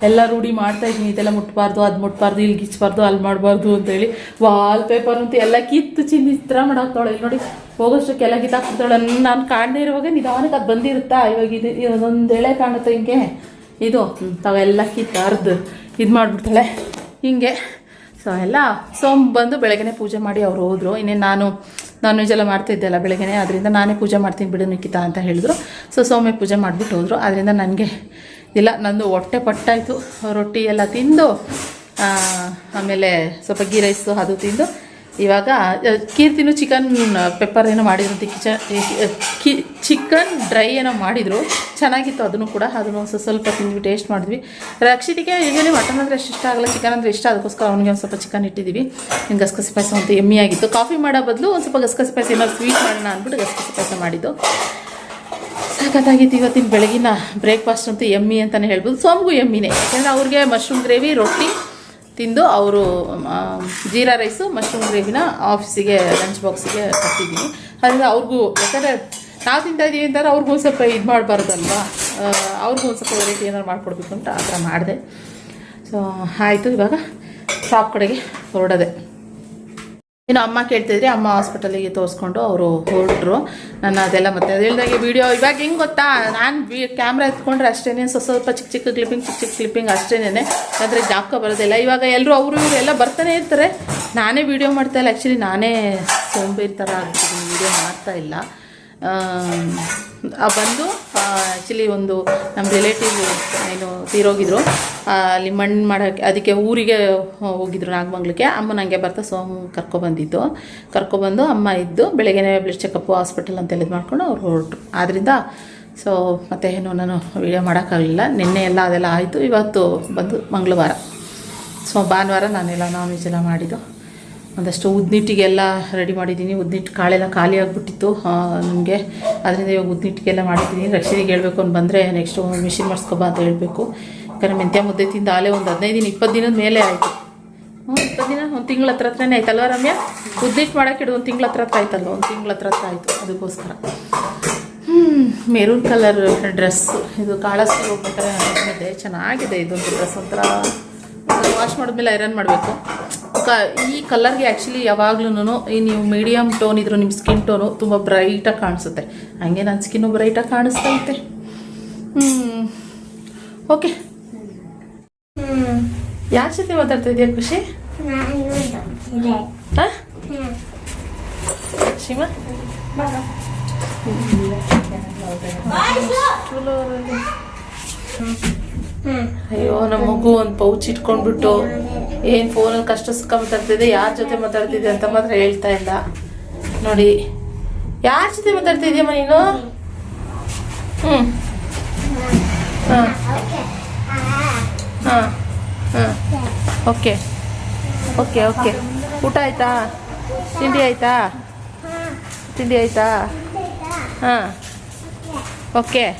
ಎಲ್ಲ ರೂಢಿ ಮಾಡ್ತಾ ಇದ್ದೀನಿ, ಇದೆಲ್ಲ ಮುಟ್ಬಾರ್ದು, ಅದು ಮುಟ್ಬಾರ್ದು, ಇಲ್ಲಿ ಗಿಚ್ಬಾರ್ದು, ಅಲ್ಲಿ ಮಾಡಬಾರ್ದು ಅಂತೇಳಿ ವಾಲ್ ಪೇಪರ್ ಅಂತ ಎಲ್ಲ ಕಿತ್ತು ಚಿನ್ನಿ ಚಿತ್ರ ಮಾಡಾಕ್ತಾಳೆ ಇಲ್ಲಿ ನೋಡಿ, ಹೋಗೋಷ್ಟಕ್ಕೆ ಎಲ್ಲ ಕಿತ್ತಾಕ್ತಾಳೆ ನಾನು ಕಾಣದೇ ಇರುವಾಗ ನಿಧಾನಕ್ಕೆ ಅದು ಬಂದಿರುತ್ತಾ? ಇವಾಗ ಇದು ಇದೊಂದು ಎಳೆ ಕಾಣುತ್ತೆ ಹಿಂಗೆ. ಇದು ತಾವೆಲ್ಲ ಕಿತ್ತು ಅರ್ದು ಇದು ಮಾಡಿಬಿಡ್ತಾಳೆ. ಹಿಂಗೆ. ಸೊ ಎಲ್ಲ ಸೋಮ್ ಬಂದು ಬೆಳಗ್ಗೆ ಪೂಜೆ ಮಾಡಿ ಅವ್ರು ಹೋದರು. ಇನ್ನೇನು ನಾನು ನಾನ್ ವೆಜ್ ಎಲ್ಲ ಮಾಡ್ತಿದ್ದೆ ಅಲ್ಲ ಬೆಳಗ್ಗೆನೆ. ಅದರಿಂದ ನಾನೇ ಪೂಜೆ ಮಾಡ್ತೀನಿ ಬಿಡು ನಿಖಿತ ಅಂತ ಹೇಳಿದ್ರು. ಸೊ ಸೋಮೆ ಪೂಜೆ ಮಾಡಿಬಿಟ್ಟು ಹೋದರು. ಅದರಿಂದ ನನಗೆ ಇಲ್ಲ, ನಂದು ಹೊಟ್ಟೆ ಪಟ್ಟಾಯಿತು. ರೊಟ್ಟಿ ಎಲ್ಲ ತಿಂದು ಆಮೇಲೆ ಸ್ವಲ್ಪ ಗೀ ರೈಸು ಅದು ತಿಂದು, ಇವಾಗ ಕೀರ್ತಿನೂ ಚಿಕನ್ ಪೆಪ್ಪರ್ ಏನೋ ಮಾಡಿದ್ರು ಕಿಚನ್ ಕಿ, ಚಿಕನ್ ಡ್ರೈ ಏನೋ ಮಾಡಿದರು, ಚೆನ್ನಾಗಿತ್ತು ಅದನ್ನು ಕೂಡ, ಅದನ್ನು ಸ್ವಲ್ಪ ಸ್ವಲ್ಪ ತಿಂದು ಟೇಸ್ಟ್ ಮಾಡಿದ್ವಿ. ರಕ್ಷಿತಿಗೆ ಯೂಶಲಿ ಮಟನ್ ಅಂದರೆ ಅಷ್ಟು ಇಷ್ಟ ಆಗಲ್ಲ, ಚಿಕನ್ ಅಂದರೆ ಇಷ್ಟ, ಅದಕ್ಕೋಸ್ಕರ ಅವನಿಗೆ ಒಂದು ಸ್ವಲ್ಪ ಚಿಕನ್ ಇಟ್ಟಿದ್ದೀವಿ ಗಸಗಸೆ ಪಾಯಸ ಅಂತ ಎಮ್ಮಿ ಆಗಿತ್ತು. ಕಾಫಿ ಮಾಡೋ ಬದಲು ಒಂದು ಸ್ವಲ್ಪ ಗಸಗಸೆ ಪಾಯಸ ಏನಾದ್ರು ಸ್ವೀಟ್ ಮಾಡೋಣ ಅಂದ್ಬಿಟ್ಟು ಗಸಗಸೆ ಪಾಯಸ ಮಾಡಿದ್ದು. ಸಖತ್ತಾಗಿತ್ತು ಇವತ್ತಿನ ಬೆಳಗಿನ ಬ್ರೇಕ್ಫಾಸ್ಟ್ ಅಂತೂ ಎಮ್ಮಿ ಅಂತಲೇ ಹೇಳ್ಬೋದು. ಸೋಮಗೂ ಎಮ್ಮಿನೇ ಯಾಕೆಂದರೆ ಅವ್ರಿಗೆ ಮಶ್ರೂಮ್ ಗ್ರೇವಿ ರೊಟ್ಟಿ ತಿಂದು ಅವರು ಜೀರಾ ರೈಸು ಮಶ್ರೂಮ್ ಗ್ರೇವಿನ ಆಫೀಸಿಗೆ ಲಂಚ್ ಬಾಕ್ಸಿಗೆ ಕೊಟ್ಟಿದ್ದೀನಿ. ಅದರಿಂದ ಅವ್ರಿಗೂ, ಯಾಕಂದರೆ ನಾವು ತಿಂತಾ ಇದ್ದೀವಿ ಅಂತಾರೆ ಅವ್ರಿಗೂ ಒಂದು ಸ್ವಲ್ಪ ಇದು ಮಾಡಬಾರ್ದಲ್ವಾ? ಅವ್ರಿಗೂ ಒಂದು ಸ್ವಲ್ಪ ವೆರೈಟಿ ಏನಾದ್ರು ಮಾಡಿಕೊಡ್ಬೇಕು ಅಂತ ಆ ಥರ ಮಾಡಿದೆ. ಸೊ ಆಯಿತು ಇವಾಗ ಶಾಪ್ ಕಡೆಗೆ ಹೊರಡದೆ. ಇನ್ನು ಅಮ್ಮ ಕೇಳ್ತಿದ್ರಿ ಅಮ್ಮ ಹಾಸ್ಪಿಟಲಿಗೆ ತೋರಿಸ್ಕೊಂಡು ಅವರು ಹೊರಟ್ರು ನಾನು ಅದೆಲ್ಲ ಮತ್ತೆ ಅದು ಹೇಳಿದಾಗೆ ವಿಡಿಯೋ ಇವಾಗ ಹೆಂಗೆ ಗೊತ್ತಾ? ನಾನು ವಿ ಕ್ಯಾಮ್ರಾ ಎತ್ಕೊಂಡ್ರೆ ಅಷ್ಟೇನೆ ಸ್ವಲ್ಪ ಸ್ವಲ್ಪ ಚಿಕ್ಕ ಚಿಕ್ಕ ಕ್ಲಿಪ್ಪಿಂಗ್ ಚಿಕ್ಕ ಚಿಕ್ಕ ಕ್ಲಿಪ್ಪಿಂಗ್ ಅಷ್ಟೇನೆ ಅಂದರೆ ಜಾಬ್ಕ ಬರೋದಿಲ್ಲ. ಇವಾಗ ಎಲ್ಲರೂ ಅವರು ಇವರು ಎಲ್ಲ ಬರ್ತಾನೆ ಇರ್ತಾರೆ. ನಾನೇ ವಿಡಿಯೋ ಮಾಡ್ತಾ ಇಲ್ಲ. ಆ್ಯಕ್ಚುಲಿ ನಾನೇ ಸೋಂಬೇರಿ ಥರ ಆಗ್ತಿದ್ದೀನಿ ವೀಡಿಯೋ ಮಾಡ್ತಾ ಇಲ್ಲ. ಬಂದು ಆ್ಯಕ್ಚುಲಿ ಒಂದು ನಮ್ಮ ರಿಲೇಟಿವ್ ಏನು ತೀರೋಗಿದ್ರು. ಅಲ್ಲಿ ಮಣ್ಣು ಮಾಡೋಕ್ಕೆ, ಅದಕ್ಕೆ ಊರಿಗೆ ಹೋಗಿದ್ರು ನಾಗಮಂಗ್ಲಕ್ಕೆ. ಅಮ್ಮ ನನಗೆ ಬರ್ತಾ ಸೋಮು ಕರ್ಕೊಬಂದಿದ್ದು. ಕರ್ಕೊಬಂದು ಅಮ್ಮ ಇದ್ದು, ಬೆಳಗ್ಗೆನೇ ಬ್ಲಡ್ ಚೆಕಪ್ಪು ಹಾಸ್ಪಿಟಲ್ ಅಂತ ಇದು ಮಾಡ್ಕೊಂಡು ಅವ್ರು ಹೊರಟರು ಆದ್ದರಿಂದ ಸೊ ಮತ್ತೆ ಏನು ನಾನು ವೀಡಿಯೋ ಮಾಡೋಕ್ಕಾಗಲಿಲ್ಲ. ನಿನ್ನೆ ಎಲ್ಲ ಅದೆಲ್ಲ ಆಯಿತು. ಇವತ್ತು ಬಂದು ಮಂಗಳವಾರ. ಸೊ, ಭಾನುವಾರ ನಾನೆಲ್ಲ ನಾನ್ ವೆಜ್ ಎಲ್ಲ ಮಾಡಿದ್ದು. ಒಂದಷ್ಟು ಉದ್ನಿಟ್ಟಿಗೆಲ್ಲ ರೆಡಿ ಮಾಡಿದ್ದೀನಿ. ಉದ್ನಿಟ್ಟು ಕಾಳೆಲ್ಲ ಖಾಲಿ ಆಗಿಬಿಟ್ಟಿತ್ತು. ನನಗೆ ಅದರಿಂದ ಇವಾಗ ಉದ್ನಿಟ್ಟಿಗೆಲ್ಲ ಮಾಡಿದ್ದೀನಿ. ರಕ್ಷಣೆಗೆ ಹೇಳಬೇಕು ಅಂತ ಬಂದರೆ ನೆಕ್ಸ್ಟು ಮಿಷಿನ್ ಮಾಡಿಸ್ಕೊಬಾ ಅಂತ ಹೇಳಬೇಕು. ಯಾಕಂದರೆ ಮೆಂತ್ಯ ಮುದ್ದೆ ತಿಂದ ಆಲೇ ಒಂದು ಹದಿನೈದು ದಿನ ಇಪ್ಪತ್ತು ದಿನದ ಮೇಲೆ ಆಯಿತು. ಹ್ಞೂ ಇಪ್ಪತ್ತು ದಿನ, ಒಂದು ತಿಂಗಳ ಹತ್ರ ಹತ್ರನೇ ಆಯ್ತಲ್ವ ರಮ್ಯಾ? ಮಾಡೋಕೆ ಇಡು, ಒಂದು ತಿಂಗಳ ಹತ್ರ ಹತ್ರ ಆಯ್ತಲ್ಲ ಒಂದು ತಿಂಗಳ ಹತ್ರ ಹತ್ರ ಆಯಿತು. ಅದಕ್ಕೋಸ್ಕರ. ಮೆರೂನ್ ಕಲರ್ ಡ್ರೆಸ್ಸು ಇದು ಕಾಳಸ್ಗೆ ಹೋಗ್ಬೇಕಾದ್ರೆ ಚೆನ್ನಾಗಿದೆ. ಇದೊಂದು ಡ್ರೆಸ್ ಒಂಥರ ವಾಶ್ ಮಾಡಿದ್ಮೇಲೆ ಐರನ್ ಮಾಡಬೇಕು. ಈ ಕಲರ್ಗೆ ಆ್ಯಕ್ಚುಲಿ ಯಾವಾಗ್ಲೂ ಈ ನೀವು ಮೀಡಿಯಮ್ ಟೋನ್ ಇದ್ರು ನಿಮ್ಮ ಸ್ಕಿನ್ ಟೋನು ತುಂಬ ಬ್ರೈಟಾಗಿ ಕಾಣಿಸುತ್ತೆ. ಹಂಗೆ ನನ್ನ ಸ್ಕಿನ್ನು ಬ್ರೈಟಾಗಿ ಕಾಣಿಸ್ತೈತೆ. ಹ್ಞೂ ಓಕೆ ಹ್ಞೂ ಯಾರ ಜೊತೆ ಮಾತಾಡ್ತಾ ಇದೆಯಾ ಖುಷಿ? ಶಿವ? ಅಯ್ಯೋ, ನಮ್ಮ ಮಗು ಒಂದು ಪೌಚ್ ಇಟ್ಕೊಂಡ್ಬಿಟ್ಟು ಏನು ಫೋನಲ್ಲಿ ಕಷ್ಟ ಸುಖ ಮಾತಾಡ್ತಿದೆ, ಯಾರ ಜೊತೆ ಮಾತಾಡ್ತಿದ್ದೆ ಅಂತ ಮಾತ್ರ ಹೇಳ್ತಾ ಇಲ್ಲ. ನೋಡಿ, ಯಾರ ಜೊತೆ ಮಾತಾಡ್ತಿದ್ಯಮ್ಮ ನೀನು? ಹ್ಞೂ ಹಾಂ. ಹಾಂ. ಹಾಂ. ಓಕೆ. Okay okay. ಊಟ ಆಯ್ತಾ? ತಿಂಡಿ ಆಯ್ತಾ? ತಿಂಡಿ ಆಯ್ತಾ? ಹಾಂ. ಓಕೆ.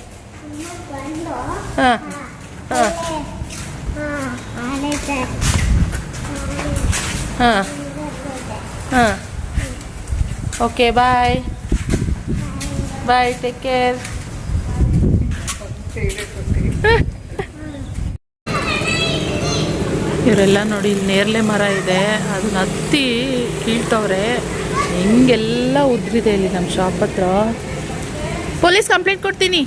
ಹಾಂ. ಹಾಂ. ಹಾಂ. Okay, bye. Bye take care ಇವರೆಲ್ಲ ನೋಡಿ, ಇಲ್ಲಿ ನೇರಳೆ ಮರ ಇದೆ. ಅದನ್ನ ಹತ್ತಿ ಕೀಳ್ತವ್ರೆ. ಹೆಂಗೆಲ್ಲ ಉದ್ರಿದೆ ಇಲ್ಲಿ ನಮ್ಮ ಶಾಪ್ ಹತ್ರ. ಪೊಲೀಸ್ ಕಂಪ್ಲೇಂಟ್ ಕೊಡ್ತೀನಿ.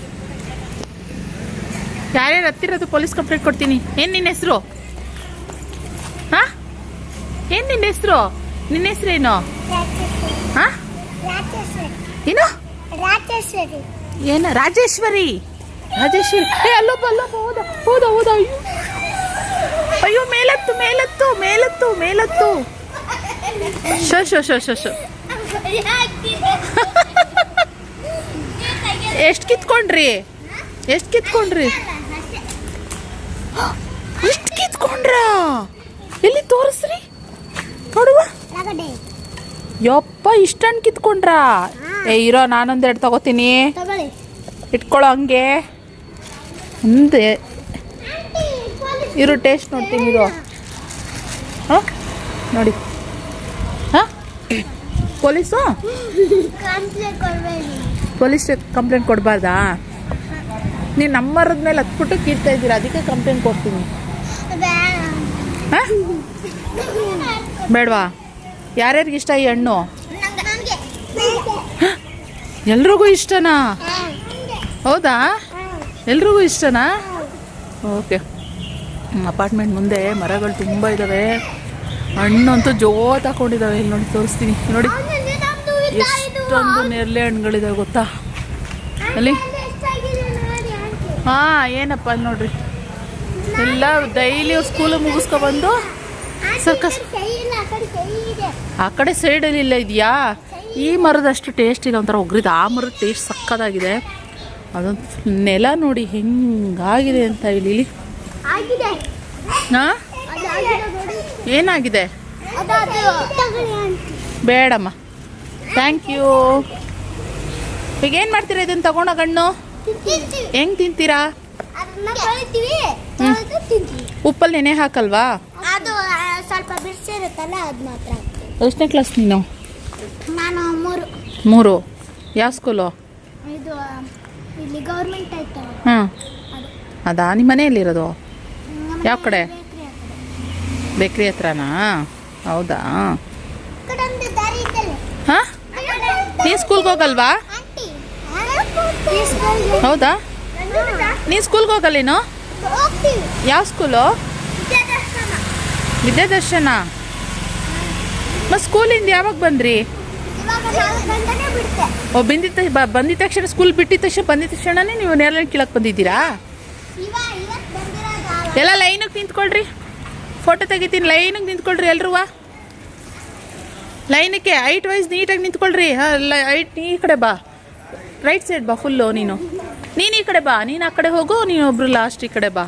ಯಾರ್ಯಾರು ಹತ್ತಿರೋದು ಪೊಲೀಸ್ ಕಂಪ್ಲೇಂಟ್ ಕೊಡ್ತೀನಿ. ಏನು ನಿನ್ನ ಹೆಸರು? ಹಾಂ? ಏನು ನಿನ್ನ ಹೆಸರು? ನಿನ್ನ ಹೆಸರೇನು ಹಾಂ? ಏನು? ಏನ? ರಾಜೇಶ್ವರಿ? ರಾಜೇಶ್ವರಿ. ಏ ಅಲ್ಲೊಬ್ಬ ಅಲ್ಲೊಬ್ಬ ಹೋದ ಹೋದ ಹೋದ ಅಯ್ಯೋ. ಅಯ್ಯೋ ಮೇಲತ್ತು ಮೇಲತ್ತು ಮೇಲತ್ತು ಮೇಲತ್ತು. ಶೋ ಶೋ ಶೋ ಶೋ ಶೋ. <laughs> ಎಷ್ಟು ಕಿತ್ಕೊಂಡ್ರಿ? ಎಷ್ಟು ಕಿತ್ಕೊಂಡ್ರಿ? ಎಷ್ಟು ಕಿತ್ಕೊಂಡ್ರ? ಎಲ್ಲಿ ತೋರಿಸ್ರಿ? ನೋಡುವ. ಯಪ್ಪ ಇಷ್ಟನ್ ಕಿತ್ಕೊಂಡ್ರ? ಏ ಇರೋ ನಾನೊಂದು ಎರಡು ತಗೋತೀನಿ. ಇಟ್ಕೊಳ್ಳೋ ಹಂಗೆ. ಮುಂದೆ ಇರು ಟೇಸ್ಟ್ ನೋಡ್ತೀನಿ ಇರೋ. ಹಾಂ? ನೋಡಿ. ಹಾಂ? ಪೊಲೀಸು? <laughs> ಪೊಲೀಸ್ ಕಂಪ್ಲೇಂಟ್ ಕೊಡಬಾರ್ದಾ? ನೀವು ಮರದ ಮೇಲೆ ಹತ್ಬಿಟ್ಟು ಕೀರ್ತಾ ಇದ್ದೀರಾ? ಅದಕ್ಕೆ ಕಂಪ್ಲೇಂಟ್ ಕೊಡ್ತೀನಿ. ಬೇಡವಾ? ಯಾರ್ಯಾರಿಗೆ ಇಷ್ಟ ಈ ಹಣ್ಣು? ಎಲ್ರಿಗೂ ಇಷ್ಟನಾ? ಹೌದಾ? ಎಲ್ರಿಗೂ ಇಷ್ಟನಾ? ಓಕೆ. ಅಪಾರ್ಟ್ಮೆಂಟ್ ಮುಂದೆ ಮರಗಳು ತುಂಬ ಇದ್ದಾವೆ ಅಂತೂ ಜೋತ್ ಹಾಕೊಂಡಿದ್ದಾವೆ ಇಲ್ಲಿ ನೋಡಿ, ತೋರಿಸ್ತೀನಿ. ನೋಡಿ. ಎಷ್ಟೊಂದು ನೆರಳೆ ಹಣ್ಣುಗಳಿದಾವೆ ಗೊತ್ತಾ? ಅಲ್ಲಿ? ಹಾಂ ಏನಪ್ಪ ನೋಡ್ರಿ. ಎಲ್ಲ ಡೈಲಿ ಸ್ಕೂಲ್ ಮುಗಿಸ್ಕೊಬಂದು ಸರ್ಕಸ್ ಆ ಕಡೆ ಸೈಡಲ್ಲಿ ಇಲ್ಲ ಇದೆಯಾ? ಈ ಮರದಷ್ಟು ಟೇಸ್ಟ್ ಇಲ್ಲ ಒಂಥರ ಒಗ್ರಿದ ಆ ಮರದ ಟೇಸ್ಟ್ ಸಕ್ಕದಾಗಿದೆ. ಅದೊಂದು ನೆಲ ನೋಡಿ ಹೆಂಗಾಗಿದೆ ಅಂತ ಇಲ್ಲಿ ಹಾ? ಏನಾಗಿದೆ? ಬೇಡಮ್ಮ. ಥ್ಯಾಂಕ್ ಯು ಈಗ ಏನು ಮಾಡ್ತೀರಾ ಇದನ್ನು ತಗೊಂಡೋಗ ಹಣ್ಣು ತಿಂತೀವಿ ಹೆಂಗೆ ತಿಂತೀರಾ? ಉಪ್ಪಲ್ಲಿ ನೆನೆ ಹಾಕಲ್ವಾ? ಅದು ಸ್ವಲ್ಪ ಬಿರ್ಸಿರುತ್ತಲ್ಲ ಅದು ಮಾತ್ರ. ಎಷ್ಟನೇ ಕ್ಲಾಸ್ ನೀನು? ನಾನು ಮೂರು. ಮೂರು. ಯಾವ ಸ್ಕೂಲು ಇದು ಇಲ್ಲಿ ಗೌರ್ಮೆಂಟ್ ಆಯ್ತಲ್ಲ ಹಾಂ. ಅದು. ನಿಮ್ಮ ಮನೆಯಲ್ಲಿರೋದು ಯಾವ ಕಡೆ? ಬೇಕ್ರಿ ಹತ್ರನಾ? ಹೌದಾ? ಹಾ? ನೀನು ಸ್ಕೂಲ್ಗೆ ಹೋಗಲ್ವಾ? ಹೌದಾ? ನೀನು ಸ್ಕೂಲ್ಗೆ ಹೋಗಲ್ಲೇನು ಯಾವ ಸ್ಕೂಲು ವಿದ್ಯಾದರ್ಶನ. ಮತ್ತು ಸ್ಕೂಲಿಂದ ಯಾವಾಗ ಬಂದ್ರಿ? ಓ, ಬಂದಿದ್ದ ಬಂದಿದ ತಕ್ಷಣ ಸ್ಕೂಲ್ ಬಿಟ್ಟಿದ ತಕ್ಷಣ ಬಂದಿದ ತಕ್ಷಣನೇ ನೀವು ನೇರಳೆ ಕೀಳಕ್ಕೆ ಬಂದಿದ್ದೀರಾ? ಎಲ್ಲ ಲೈನಿಗೆ ನಿಂತ್ಕೊಳ್ರಿ. ಫೋಟೋ ತೆಗಿತೀನಿ ಲೈನಿಗೆ ನಿಂತ್ಕೊಳ್ರಿ ಎಲ್ರೂ ಲೈನಕ್ಕೆ ಹೈಟ್ ವೈಸ್ ನೀಟಾಗಿ ನಿಂತ್ಕೊಳ್ರಿ. ಹಾಂ ಐಟ್ ಈ ಕಡೆ ಬಾ. ರೈಟ್ ಸೈಡ್ ಬಾ ಫುಲ್ಲು ನೀನು. ನೀನು ಈ ಕಡೆ ಬಾ ನೀನು ಆ ಕಡೆ ಹೋಗು ನೀನು ಒಬ್ರು ಲಾಸ್ಟ್ ಈ ಕಡೆ ಬಾ.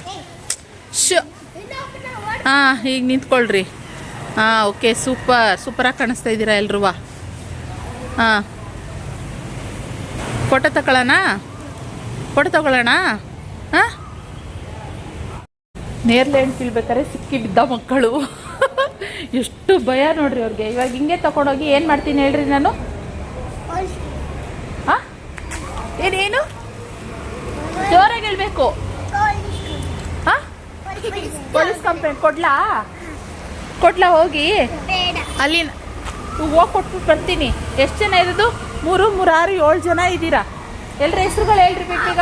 ಶು ಹಾಂ ಈಗ ನಿಂತ್ಕೊಳ್ರಿ. ಹಾಂ ಓಕೆ ಸೂಪರ್ ಸೂಪರಾಗಿ ಕಾಣಿಸ್ತಾ ಇದ್ದೀರಾ ಎಲ್ರೂ ಹಾಂ. ಫೋಟೋ ತಗೊಳ್ಳೋಣ? ಫೋಟೋ ತಗೊಳ್ಳೋಣ? ಹಾಂ? ನೇರ್ಲೆ ಹಣ್ಣು ತಿಳ್ಬೇಕಾದ್ರೆ ಸಿಕ್ಕಿ ಬಿದ್ದ ಮಕ್ಕಳು. <laughs> ಎಷ್ಟು ಭಯ ನೋಡ್ರಿ ಅವ್ರಿಗೆ. ಇವಾಗ ಹಿಂಗೆ ತಗೊಂಡೋಗಿ ಏನು ಮಾಡ್ತೀನಿ ಹೇಳ್ರಿ ನಾನು? ಏನೇನು ಜೋರಾಗಿ ಹೇಳ್ಬೇಕು. ಹಾಂ? Police complaint. ಕೊಡ್ಲಾ? ಕೊಡ್ಲಾ ಹೋಗಿ? ಅಲ್ಲಿ ಹೋಗಿ ಕೊಟ್ಬಿಟ್ಟು ಬರ್ತೀನಿ. ಎಷ್ಟು ಜನ ಇರೋದು? ಮೂರು ಮೂರಾರು ಏಳು ಜನ ಇದ್ದೀರಾ. ಎಲ್ಲರ ಹೆಸ್ರುಗಳು ಹೇಳ್ರಿ ಬೇಕೀಗ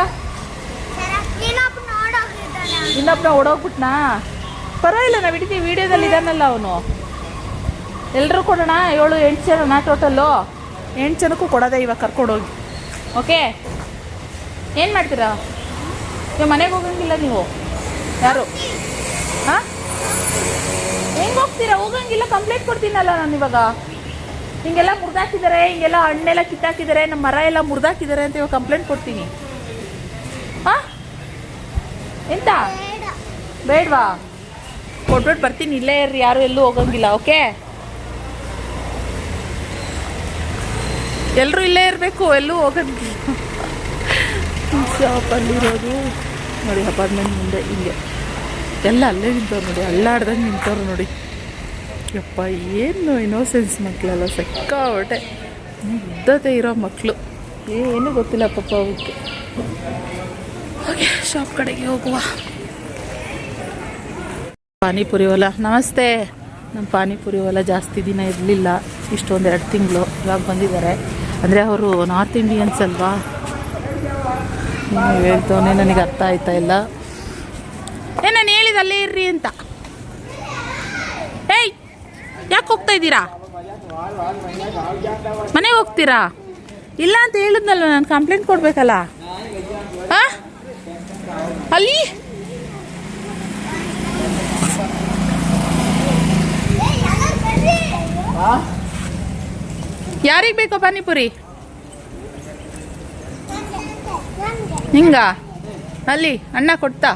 ಇನ್ನೊಬ್ಬನ ಓಡೋಗ್ಬಿಟ್ನಾ? ಪರವಾಗಿಲ್ಲ ನಾವು ಇಡ್ತೀವಿ ವಿಡಿಯೋದಲ್ಲಿ ಇದಾನಲ್ಲ ಅವನು. ಎಲ್ಲರೂ ಕೊಡೋಣ? ಏಳು ಎಂಟು ಜನನಾ ಟೋಟಲ್ಲು ಎಂಟು ಜನಕ್ಕೂ ಕೊಡೋದೇ ಇವಾಗ ಕರ್ಕೊಂಡೋಗಿ. ಓಕೆ? ಏನು ಮಾಡ್ತೀರಾ? ನೀವು ಮನೆಗೆ ಹೋಗಂಗಿಲ್ಲ ನೀವು. ಯಾರು? ಹಾಂ? ಹೆಂಗೆ ಹೋಗ್ತೀರಾ? ಹೋಗಂಗಿಲ್ಲ, ಕಂಪ್ಲೇಂಟ್ ಕೊಡ್ತೀನಲ್ಲ ನಾನು ಇವಾಗ. ಹಿಂಗೆಲ್ಲ ಮುರಿದಾಕಿದ್ದಾರೆ ಹಿಂಗೆಲ್ಲ ಹಣ್ಣೆಲ್ಲ ಕಿತ್ತಾಕಿದ್ದಾರೆ ನಮ್ಮ ಮರ ಎಲ್ಲ ಮುರಿದಾಕಿದ್ದಾರೆ ಅಂತ ಇವಾಗ ಕಂಪ್ಲೇಂಟ್ ಕೊಡ್ತೀನಿ. ಹಾಂ? ಎಂತ? ಬೇಡ ಬೇಡವಾ? ಕೊಟ್ಬಿಟ್ಟು ಬರ್ತೀನಿ, ಇಲ್ಲೇ ಇರ್ರಿ, ಯಾರು ಎಲ್ಲೂ ಹೋಗಂಗಿಲ್ಲ, ಓಕೆ? ಎಲ್ಲರೂ ಇಲ್ಲೇ ಇರಬೇಕು ಎಲ್ಲೂ ಹೋಗಂಗಿಲ್ಲ ಶಾಪಲ್ಲಿರೋದು ನೋಡಿ ಅಪಾರ್ಟ್ಮೆಂಟ್ ಮುಂದೆ ಹಿಂಗೆ. ಎಲ್ಲ ಅಲ್ಲೇ ನಿಂತವ್ರು ನೋಡಿ ಅಲ್ಲಾಡ್ದಂಗೆ ನಿಂತವ್ರು ನೋಡಿ. ಯಪ್ಪ ಏನು ಇನ್ನೋಸೆನ್ಸ್ ಮಕ್ಕಳೆಲ್ಲ ಸಿಕ್ಕಾಬಟ್ಟೆ ಉದ್ದತೆ ಇರೋ ಮಕ್ಕಳು ಏನು ಗೊತ್ತಿಲ್ಲ ಪಾಪ ಅವಕ್ಕೆ ಓಕೆ ಶಾಪ್ ಕಡೆಗೆ ಹೋಗುವ. ಪಾನಿಪುರಿ ಹೊಲ. ನಮಸ್ತೆ. ನಮ್ಮ ಪಾನಿಪುರಿ ಹೊಲ ಜಾಸ್ತಿ ದಿನ ಇರಲಿಲ್ಲ. ಇಷ್ಟೊಂದು ಎರಡು ತಿಂಗಳು. ಇವಾಗ ಬಂದಿದ್ದಾರೆ. ಅಂದರೆ ಅವರು ನಾರ್ತ್ ಇಂಡಿಯನ್ಸ್ ಅಲ್ವಾ? ಹೇಳ್ತವನೆ ನನಗೆ ಅರ್ಥ ಆಯ್ತಾ ಇಲ್ಲ. ಏ, ನಾನು ಹೇಳಿದ ಅಲ್ಲೇ ಇರ್ರಿ ಅಂತ. ಏಯ್, ಯಾಕೆ ಹೋಗ್ತಾ ಇದ್ದೀರಾ? ಮನೆಗೆ ಹೋಗ್ತೀರಾ? ಇಲ್ಲ ಅಂತ ಹೇಳಿದ್ನಲ್ವ ನಾನು ಕಂಪ್ಲೇಂಟ್ ಕೊಡ್ಬೇಕಲ್ಲ. ಹಾಂ? ಅಲ್ಲಿ? ಯಾರಿಗೆ ಬೇಕೋ ಪಾನಿಪುರಿ? ಹಿಂಗ ಅಲ್ಲಿ, ಅಣ್ಣ ಕೊಡ್ತಾ?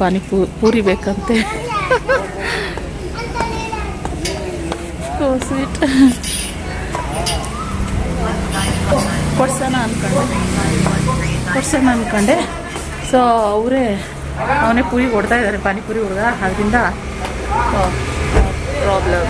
ಪಾನಿಪುರಿ ಪೂರಿ ಬೇಕಂತೆ ಸ್ವೀಟ್ ಕೊಡ್ಸೋಣ ಅನ್ಕೊಂಡೆ. ಕೊಡ್ಸೋಣ ಅನ್ಕೊಂಡೆ. ಸೊ ಅವರೇ, ಅವನೇ ಪೂರಿ ಹೊಡ್ತಾ ಇದ್ದಾರೆ, ಪಾನಿಪುರಿ ಹುಡುಗ. ಅದರಿಂದ problem.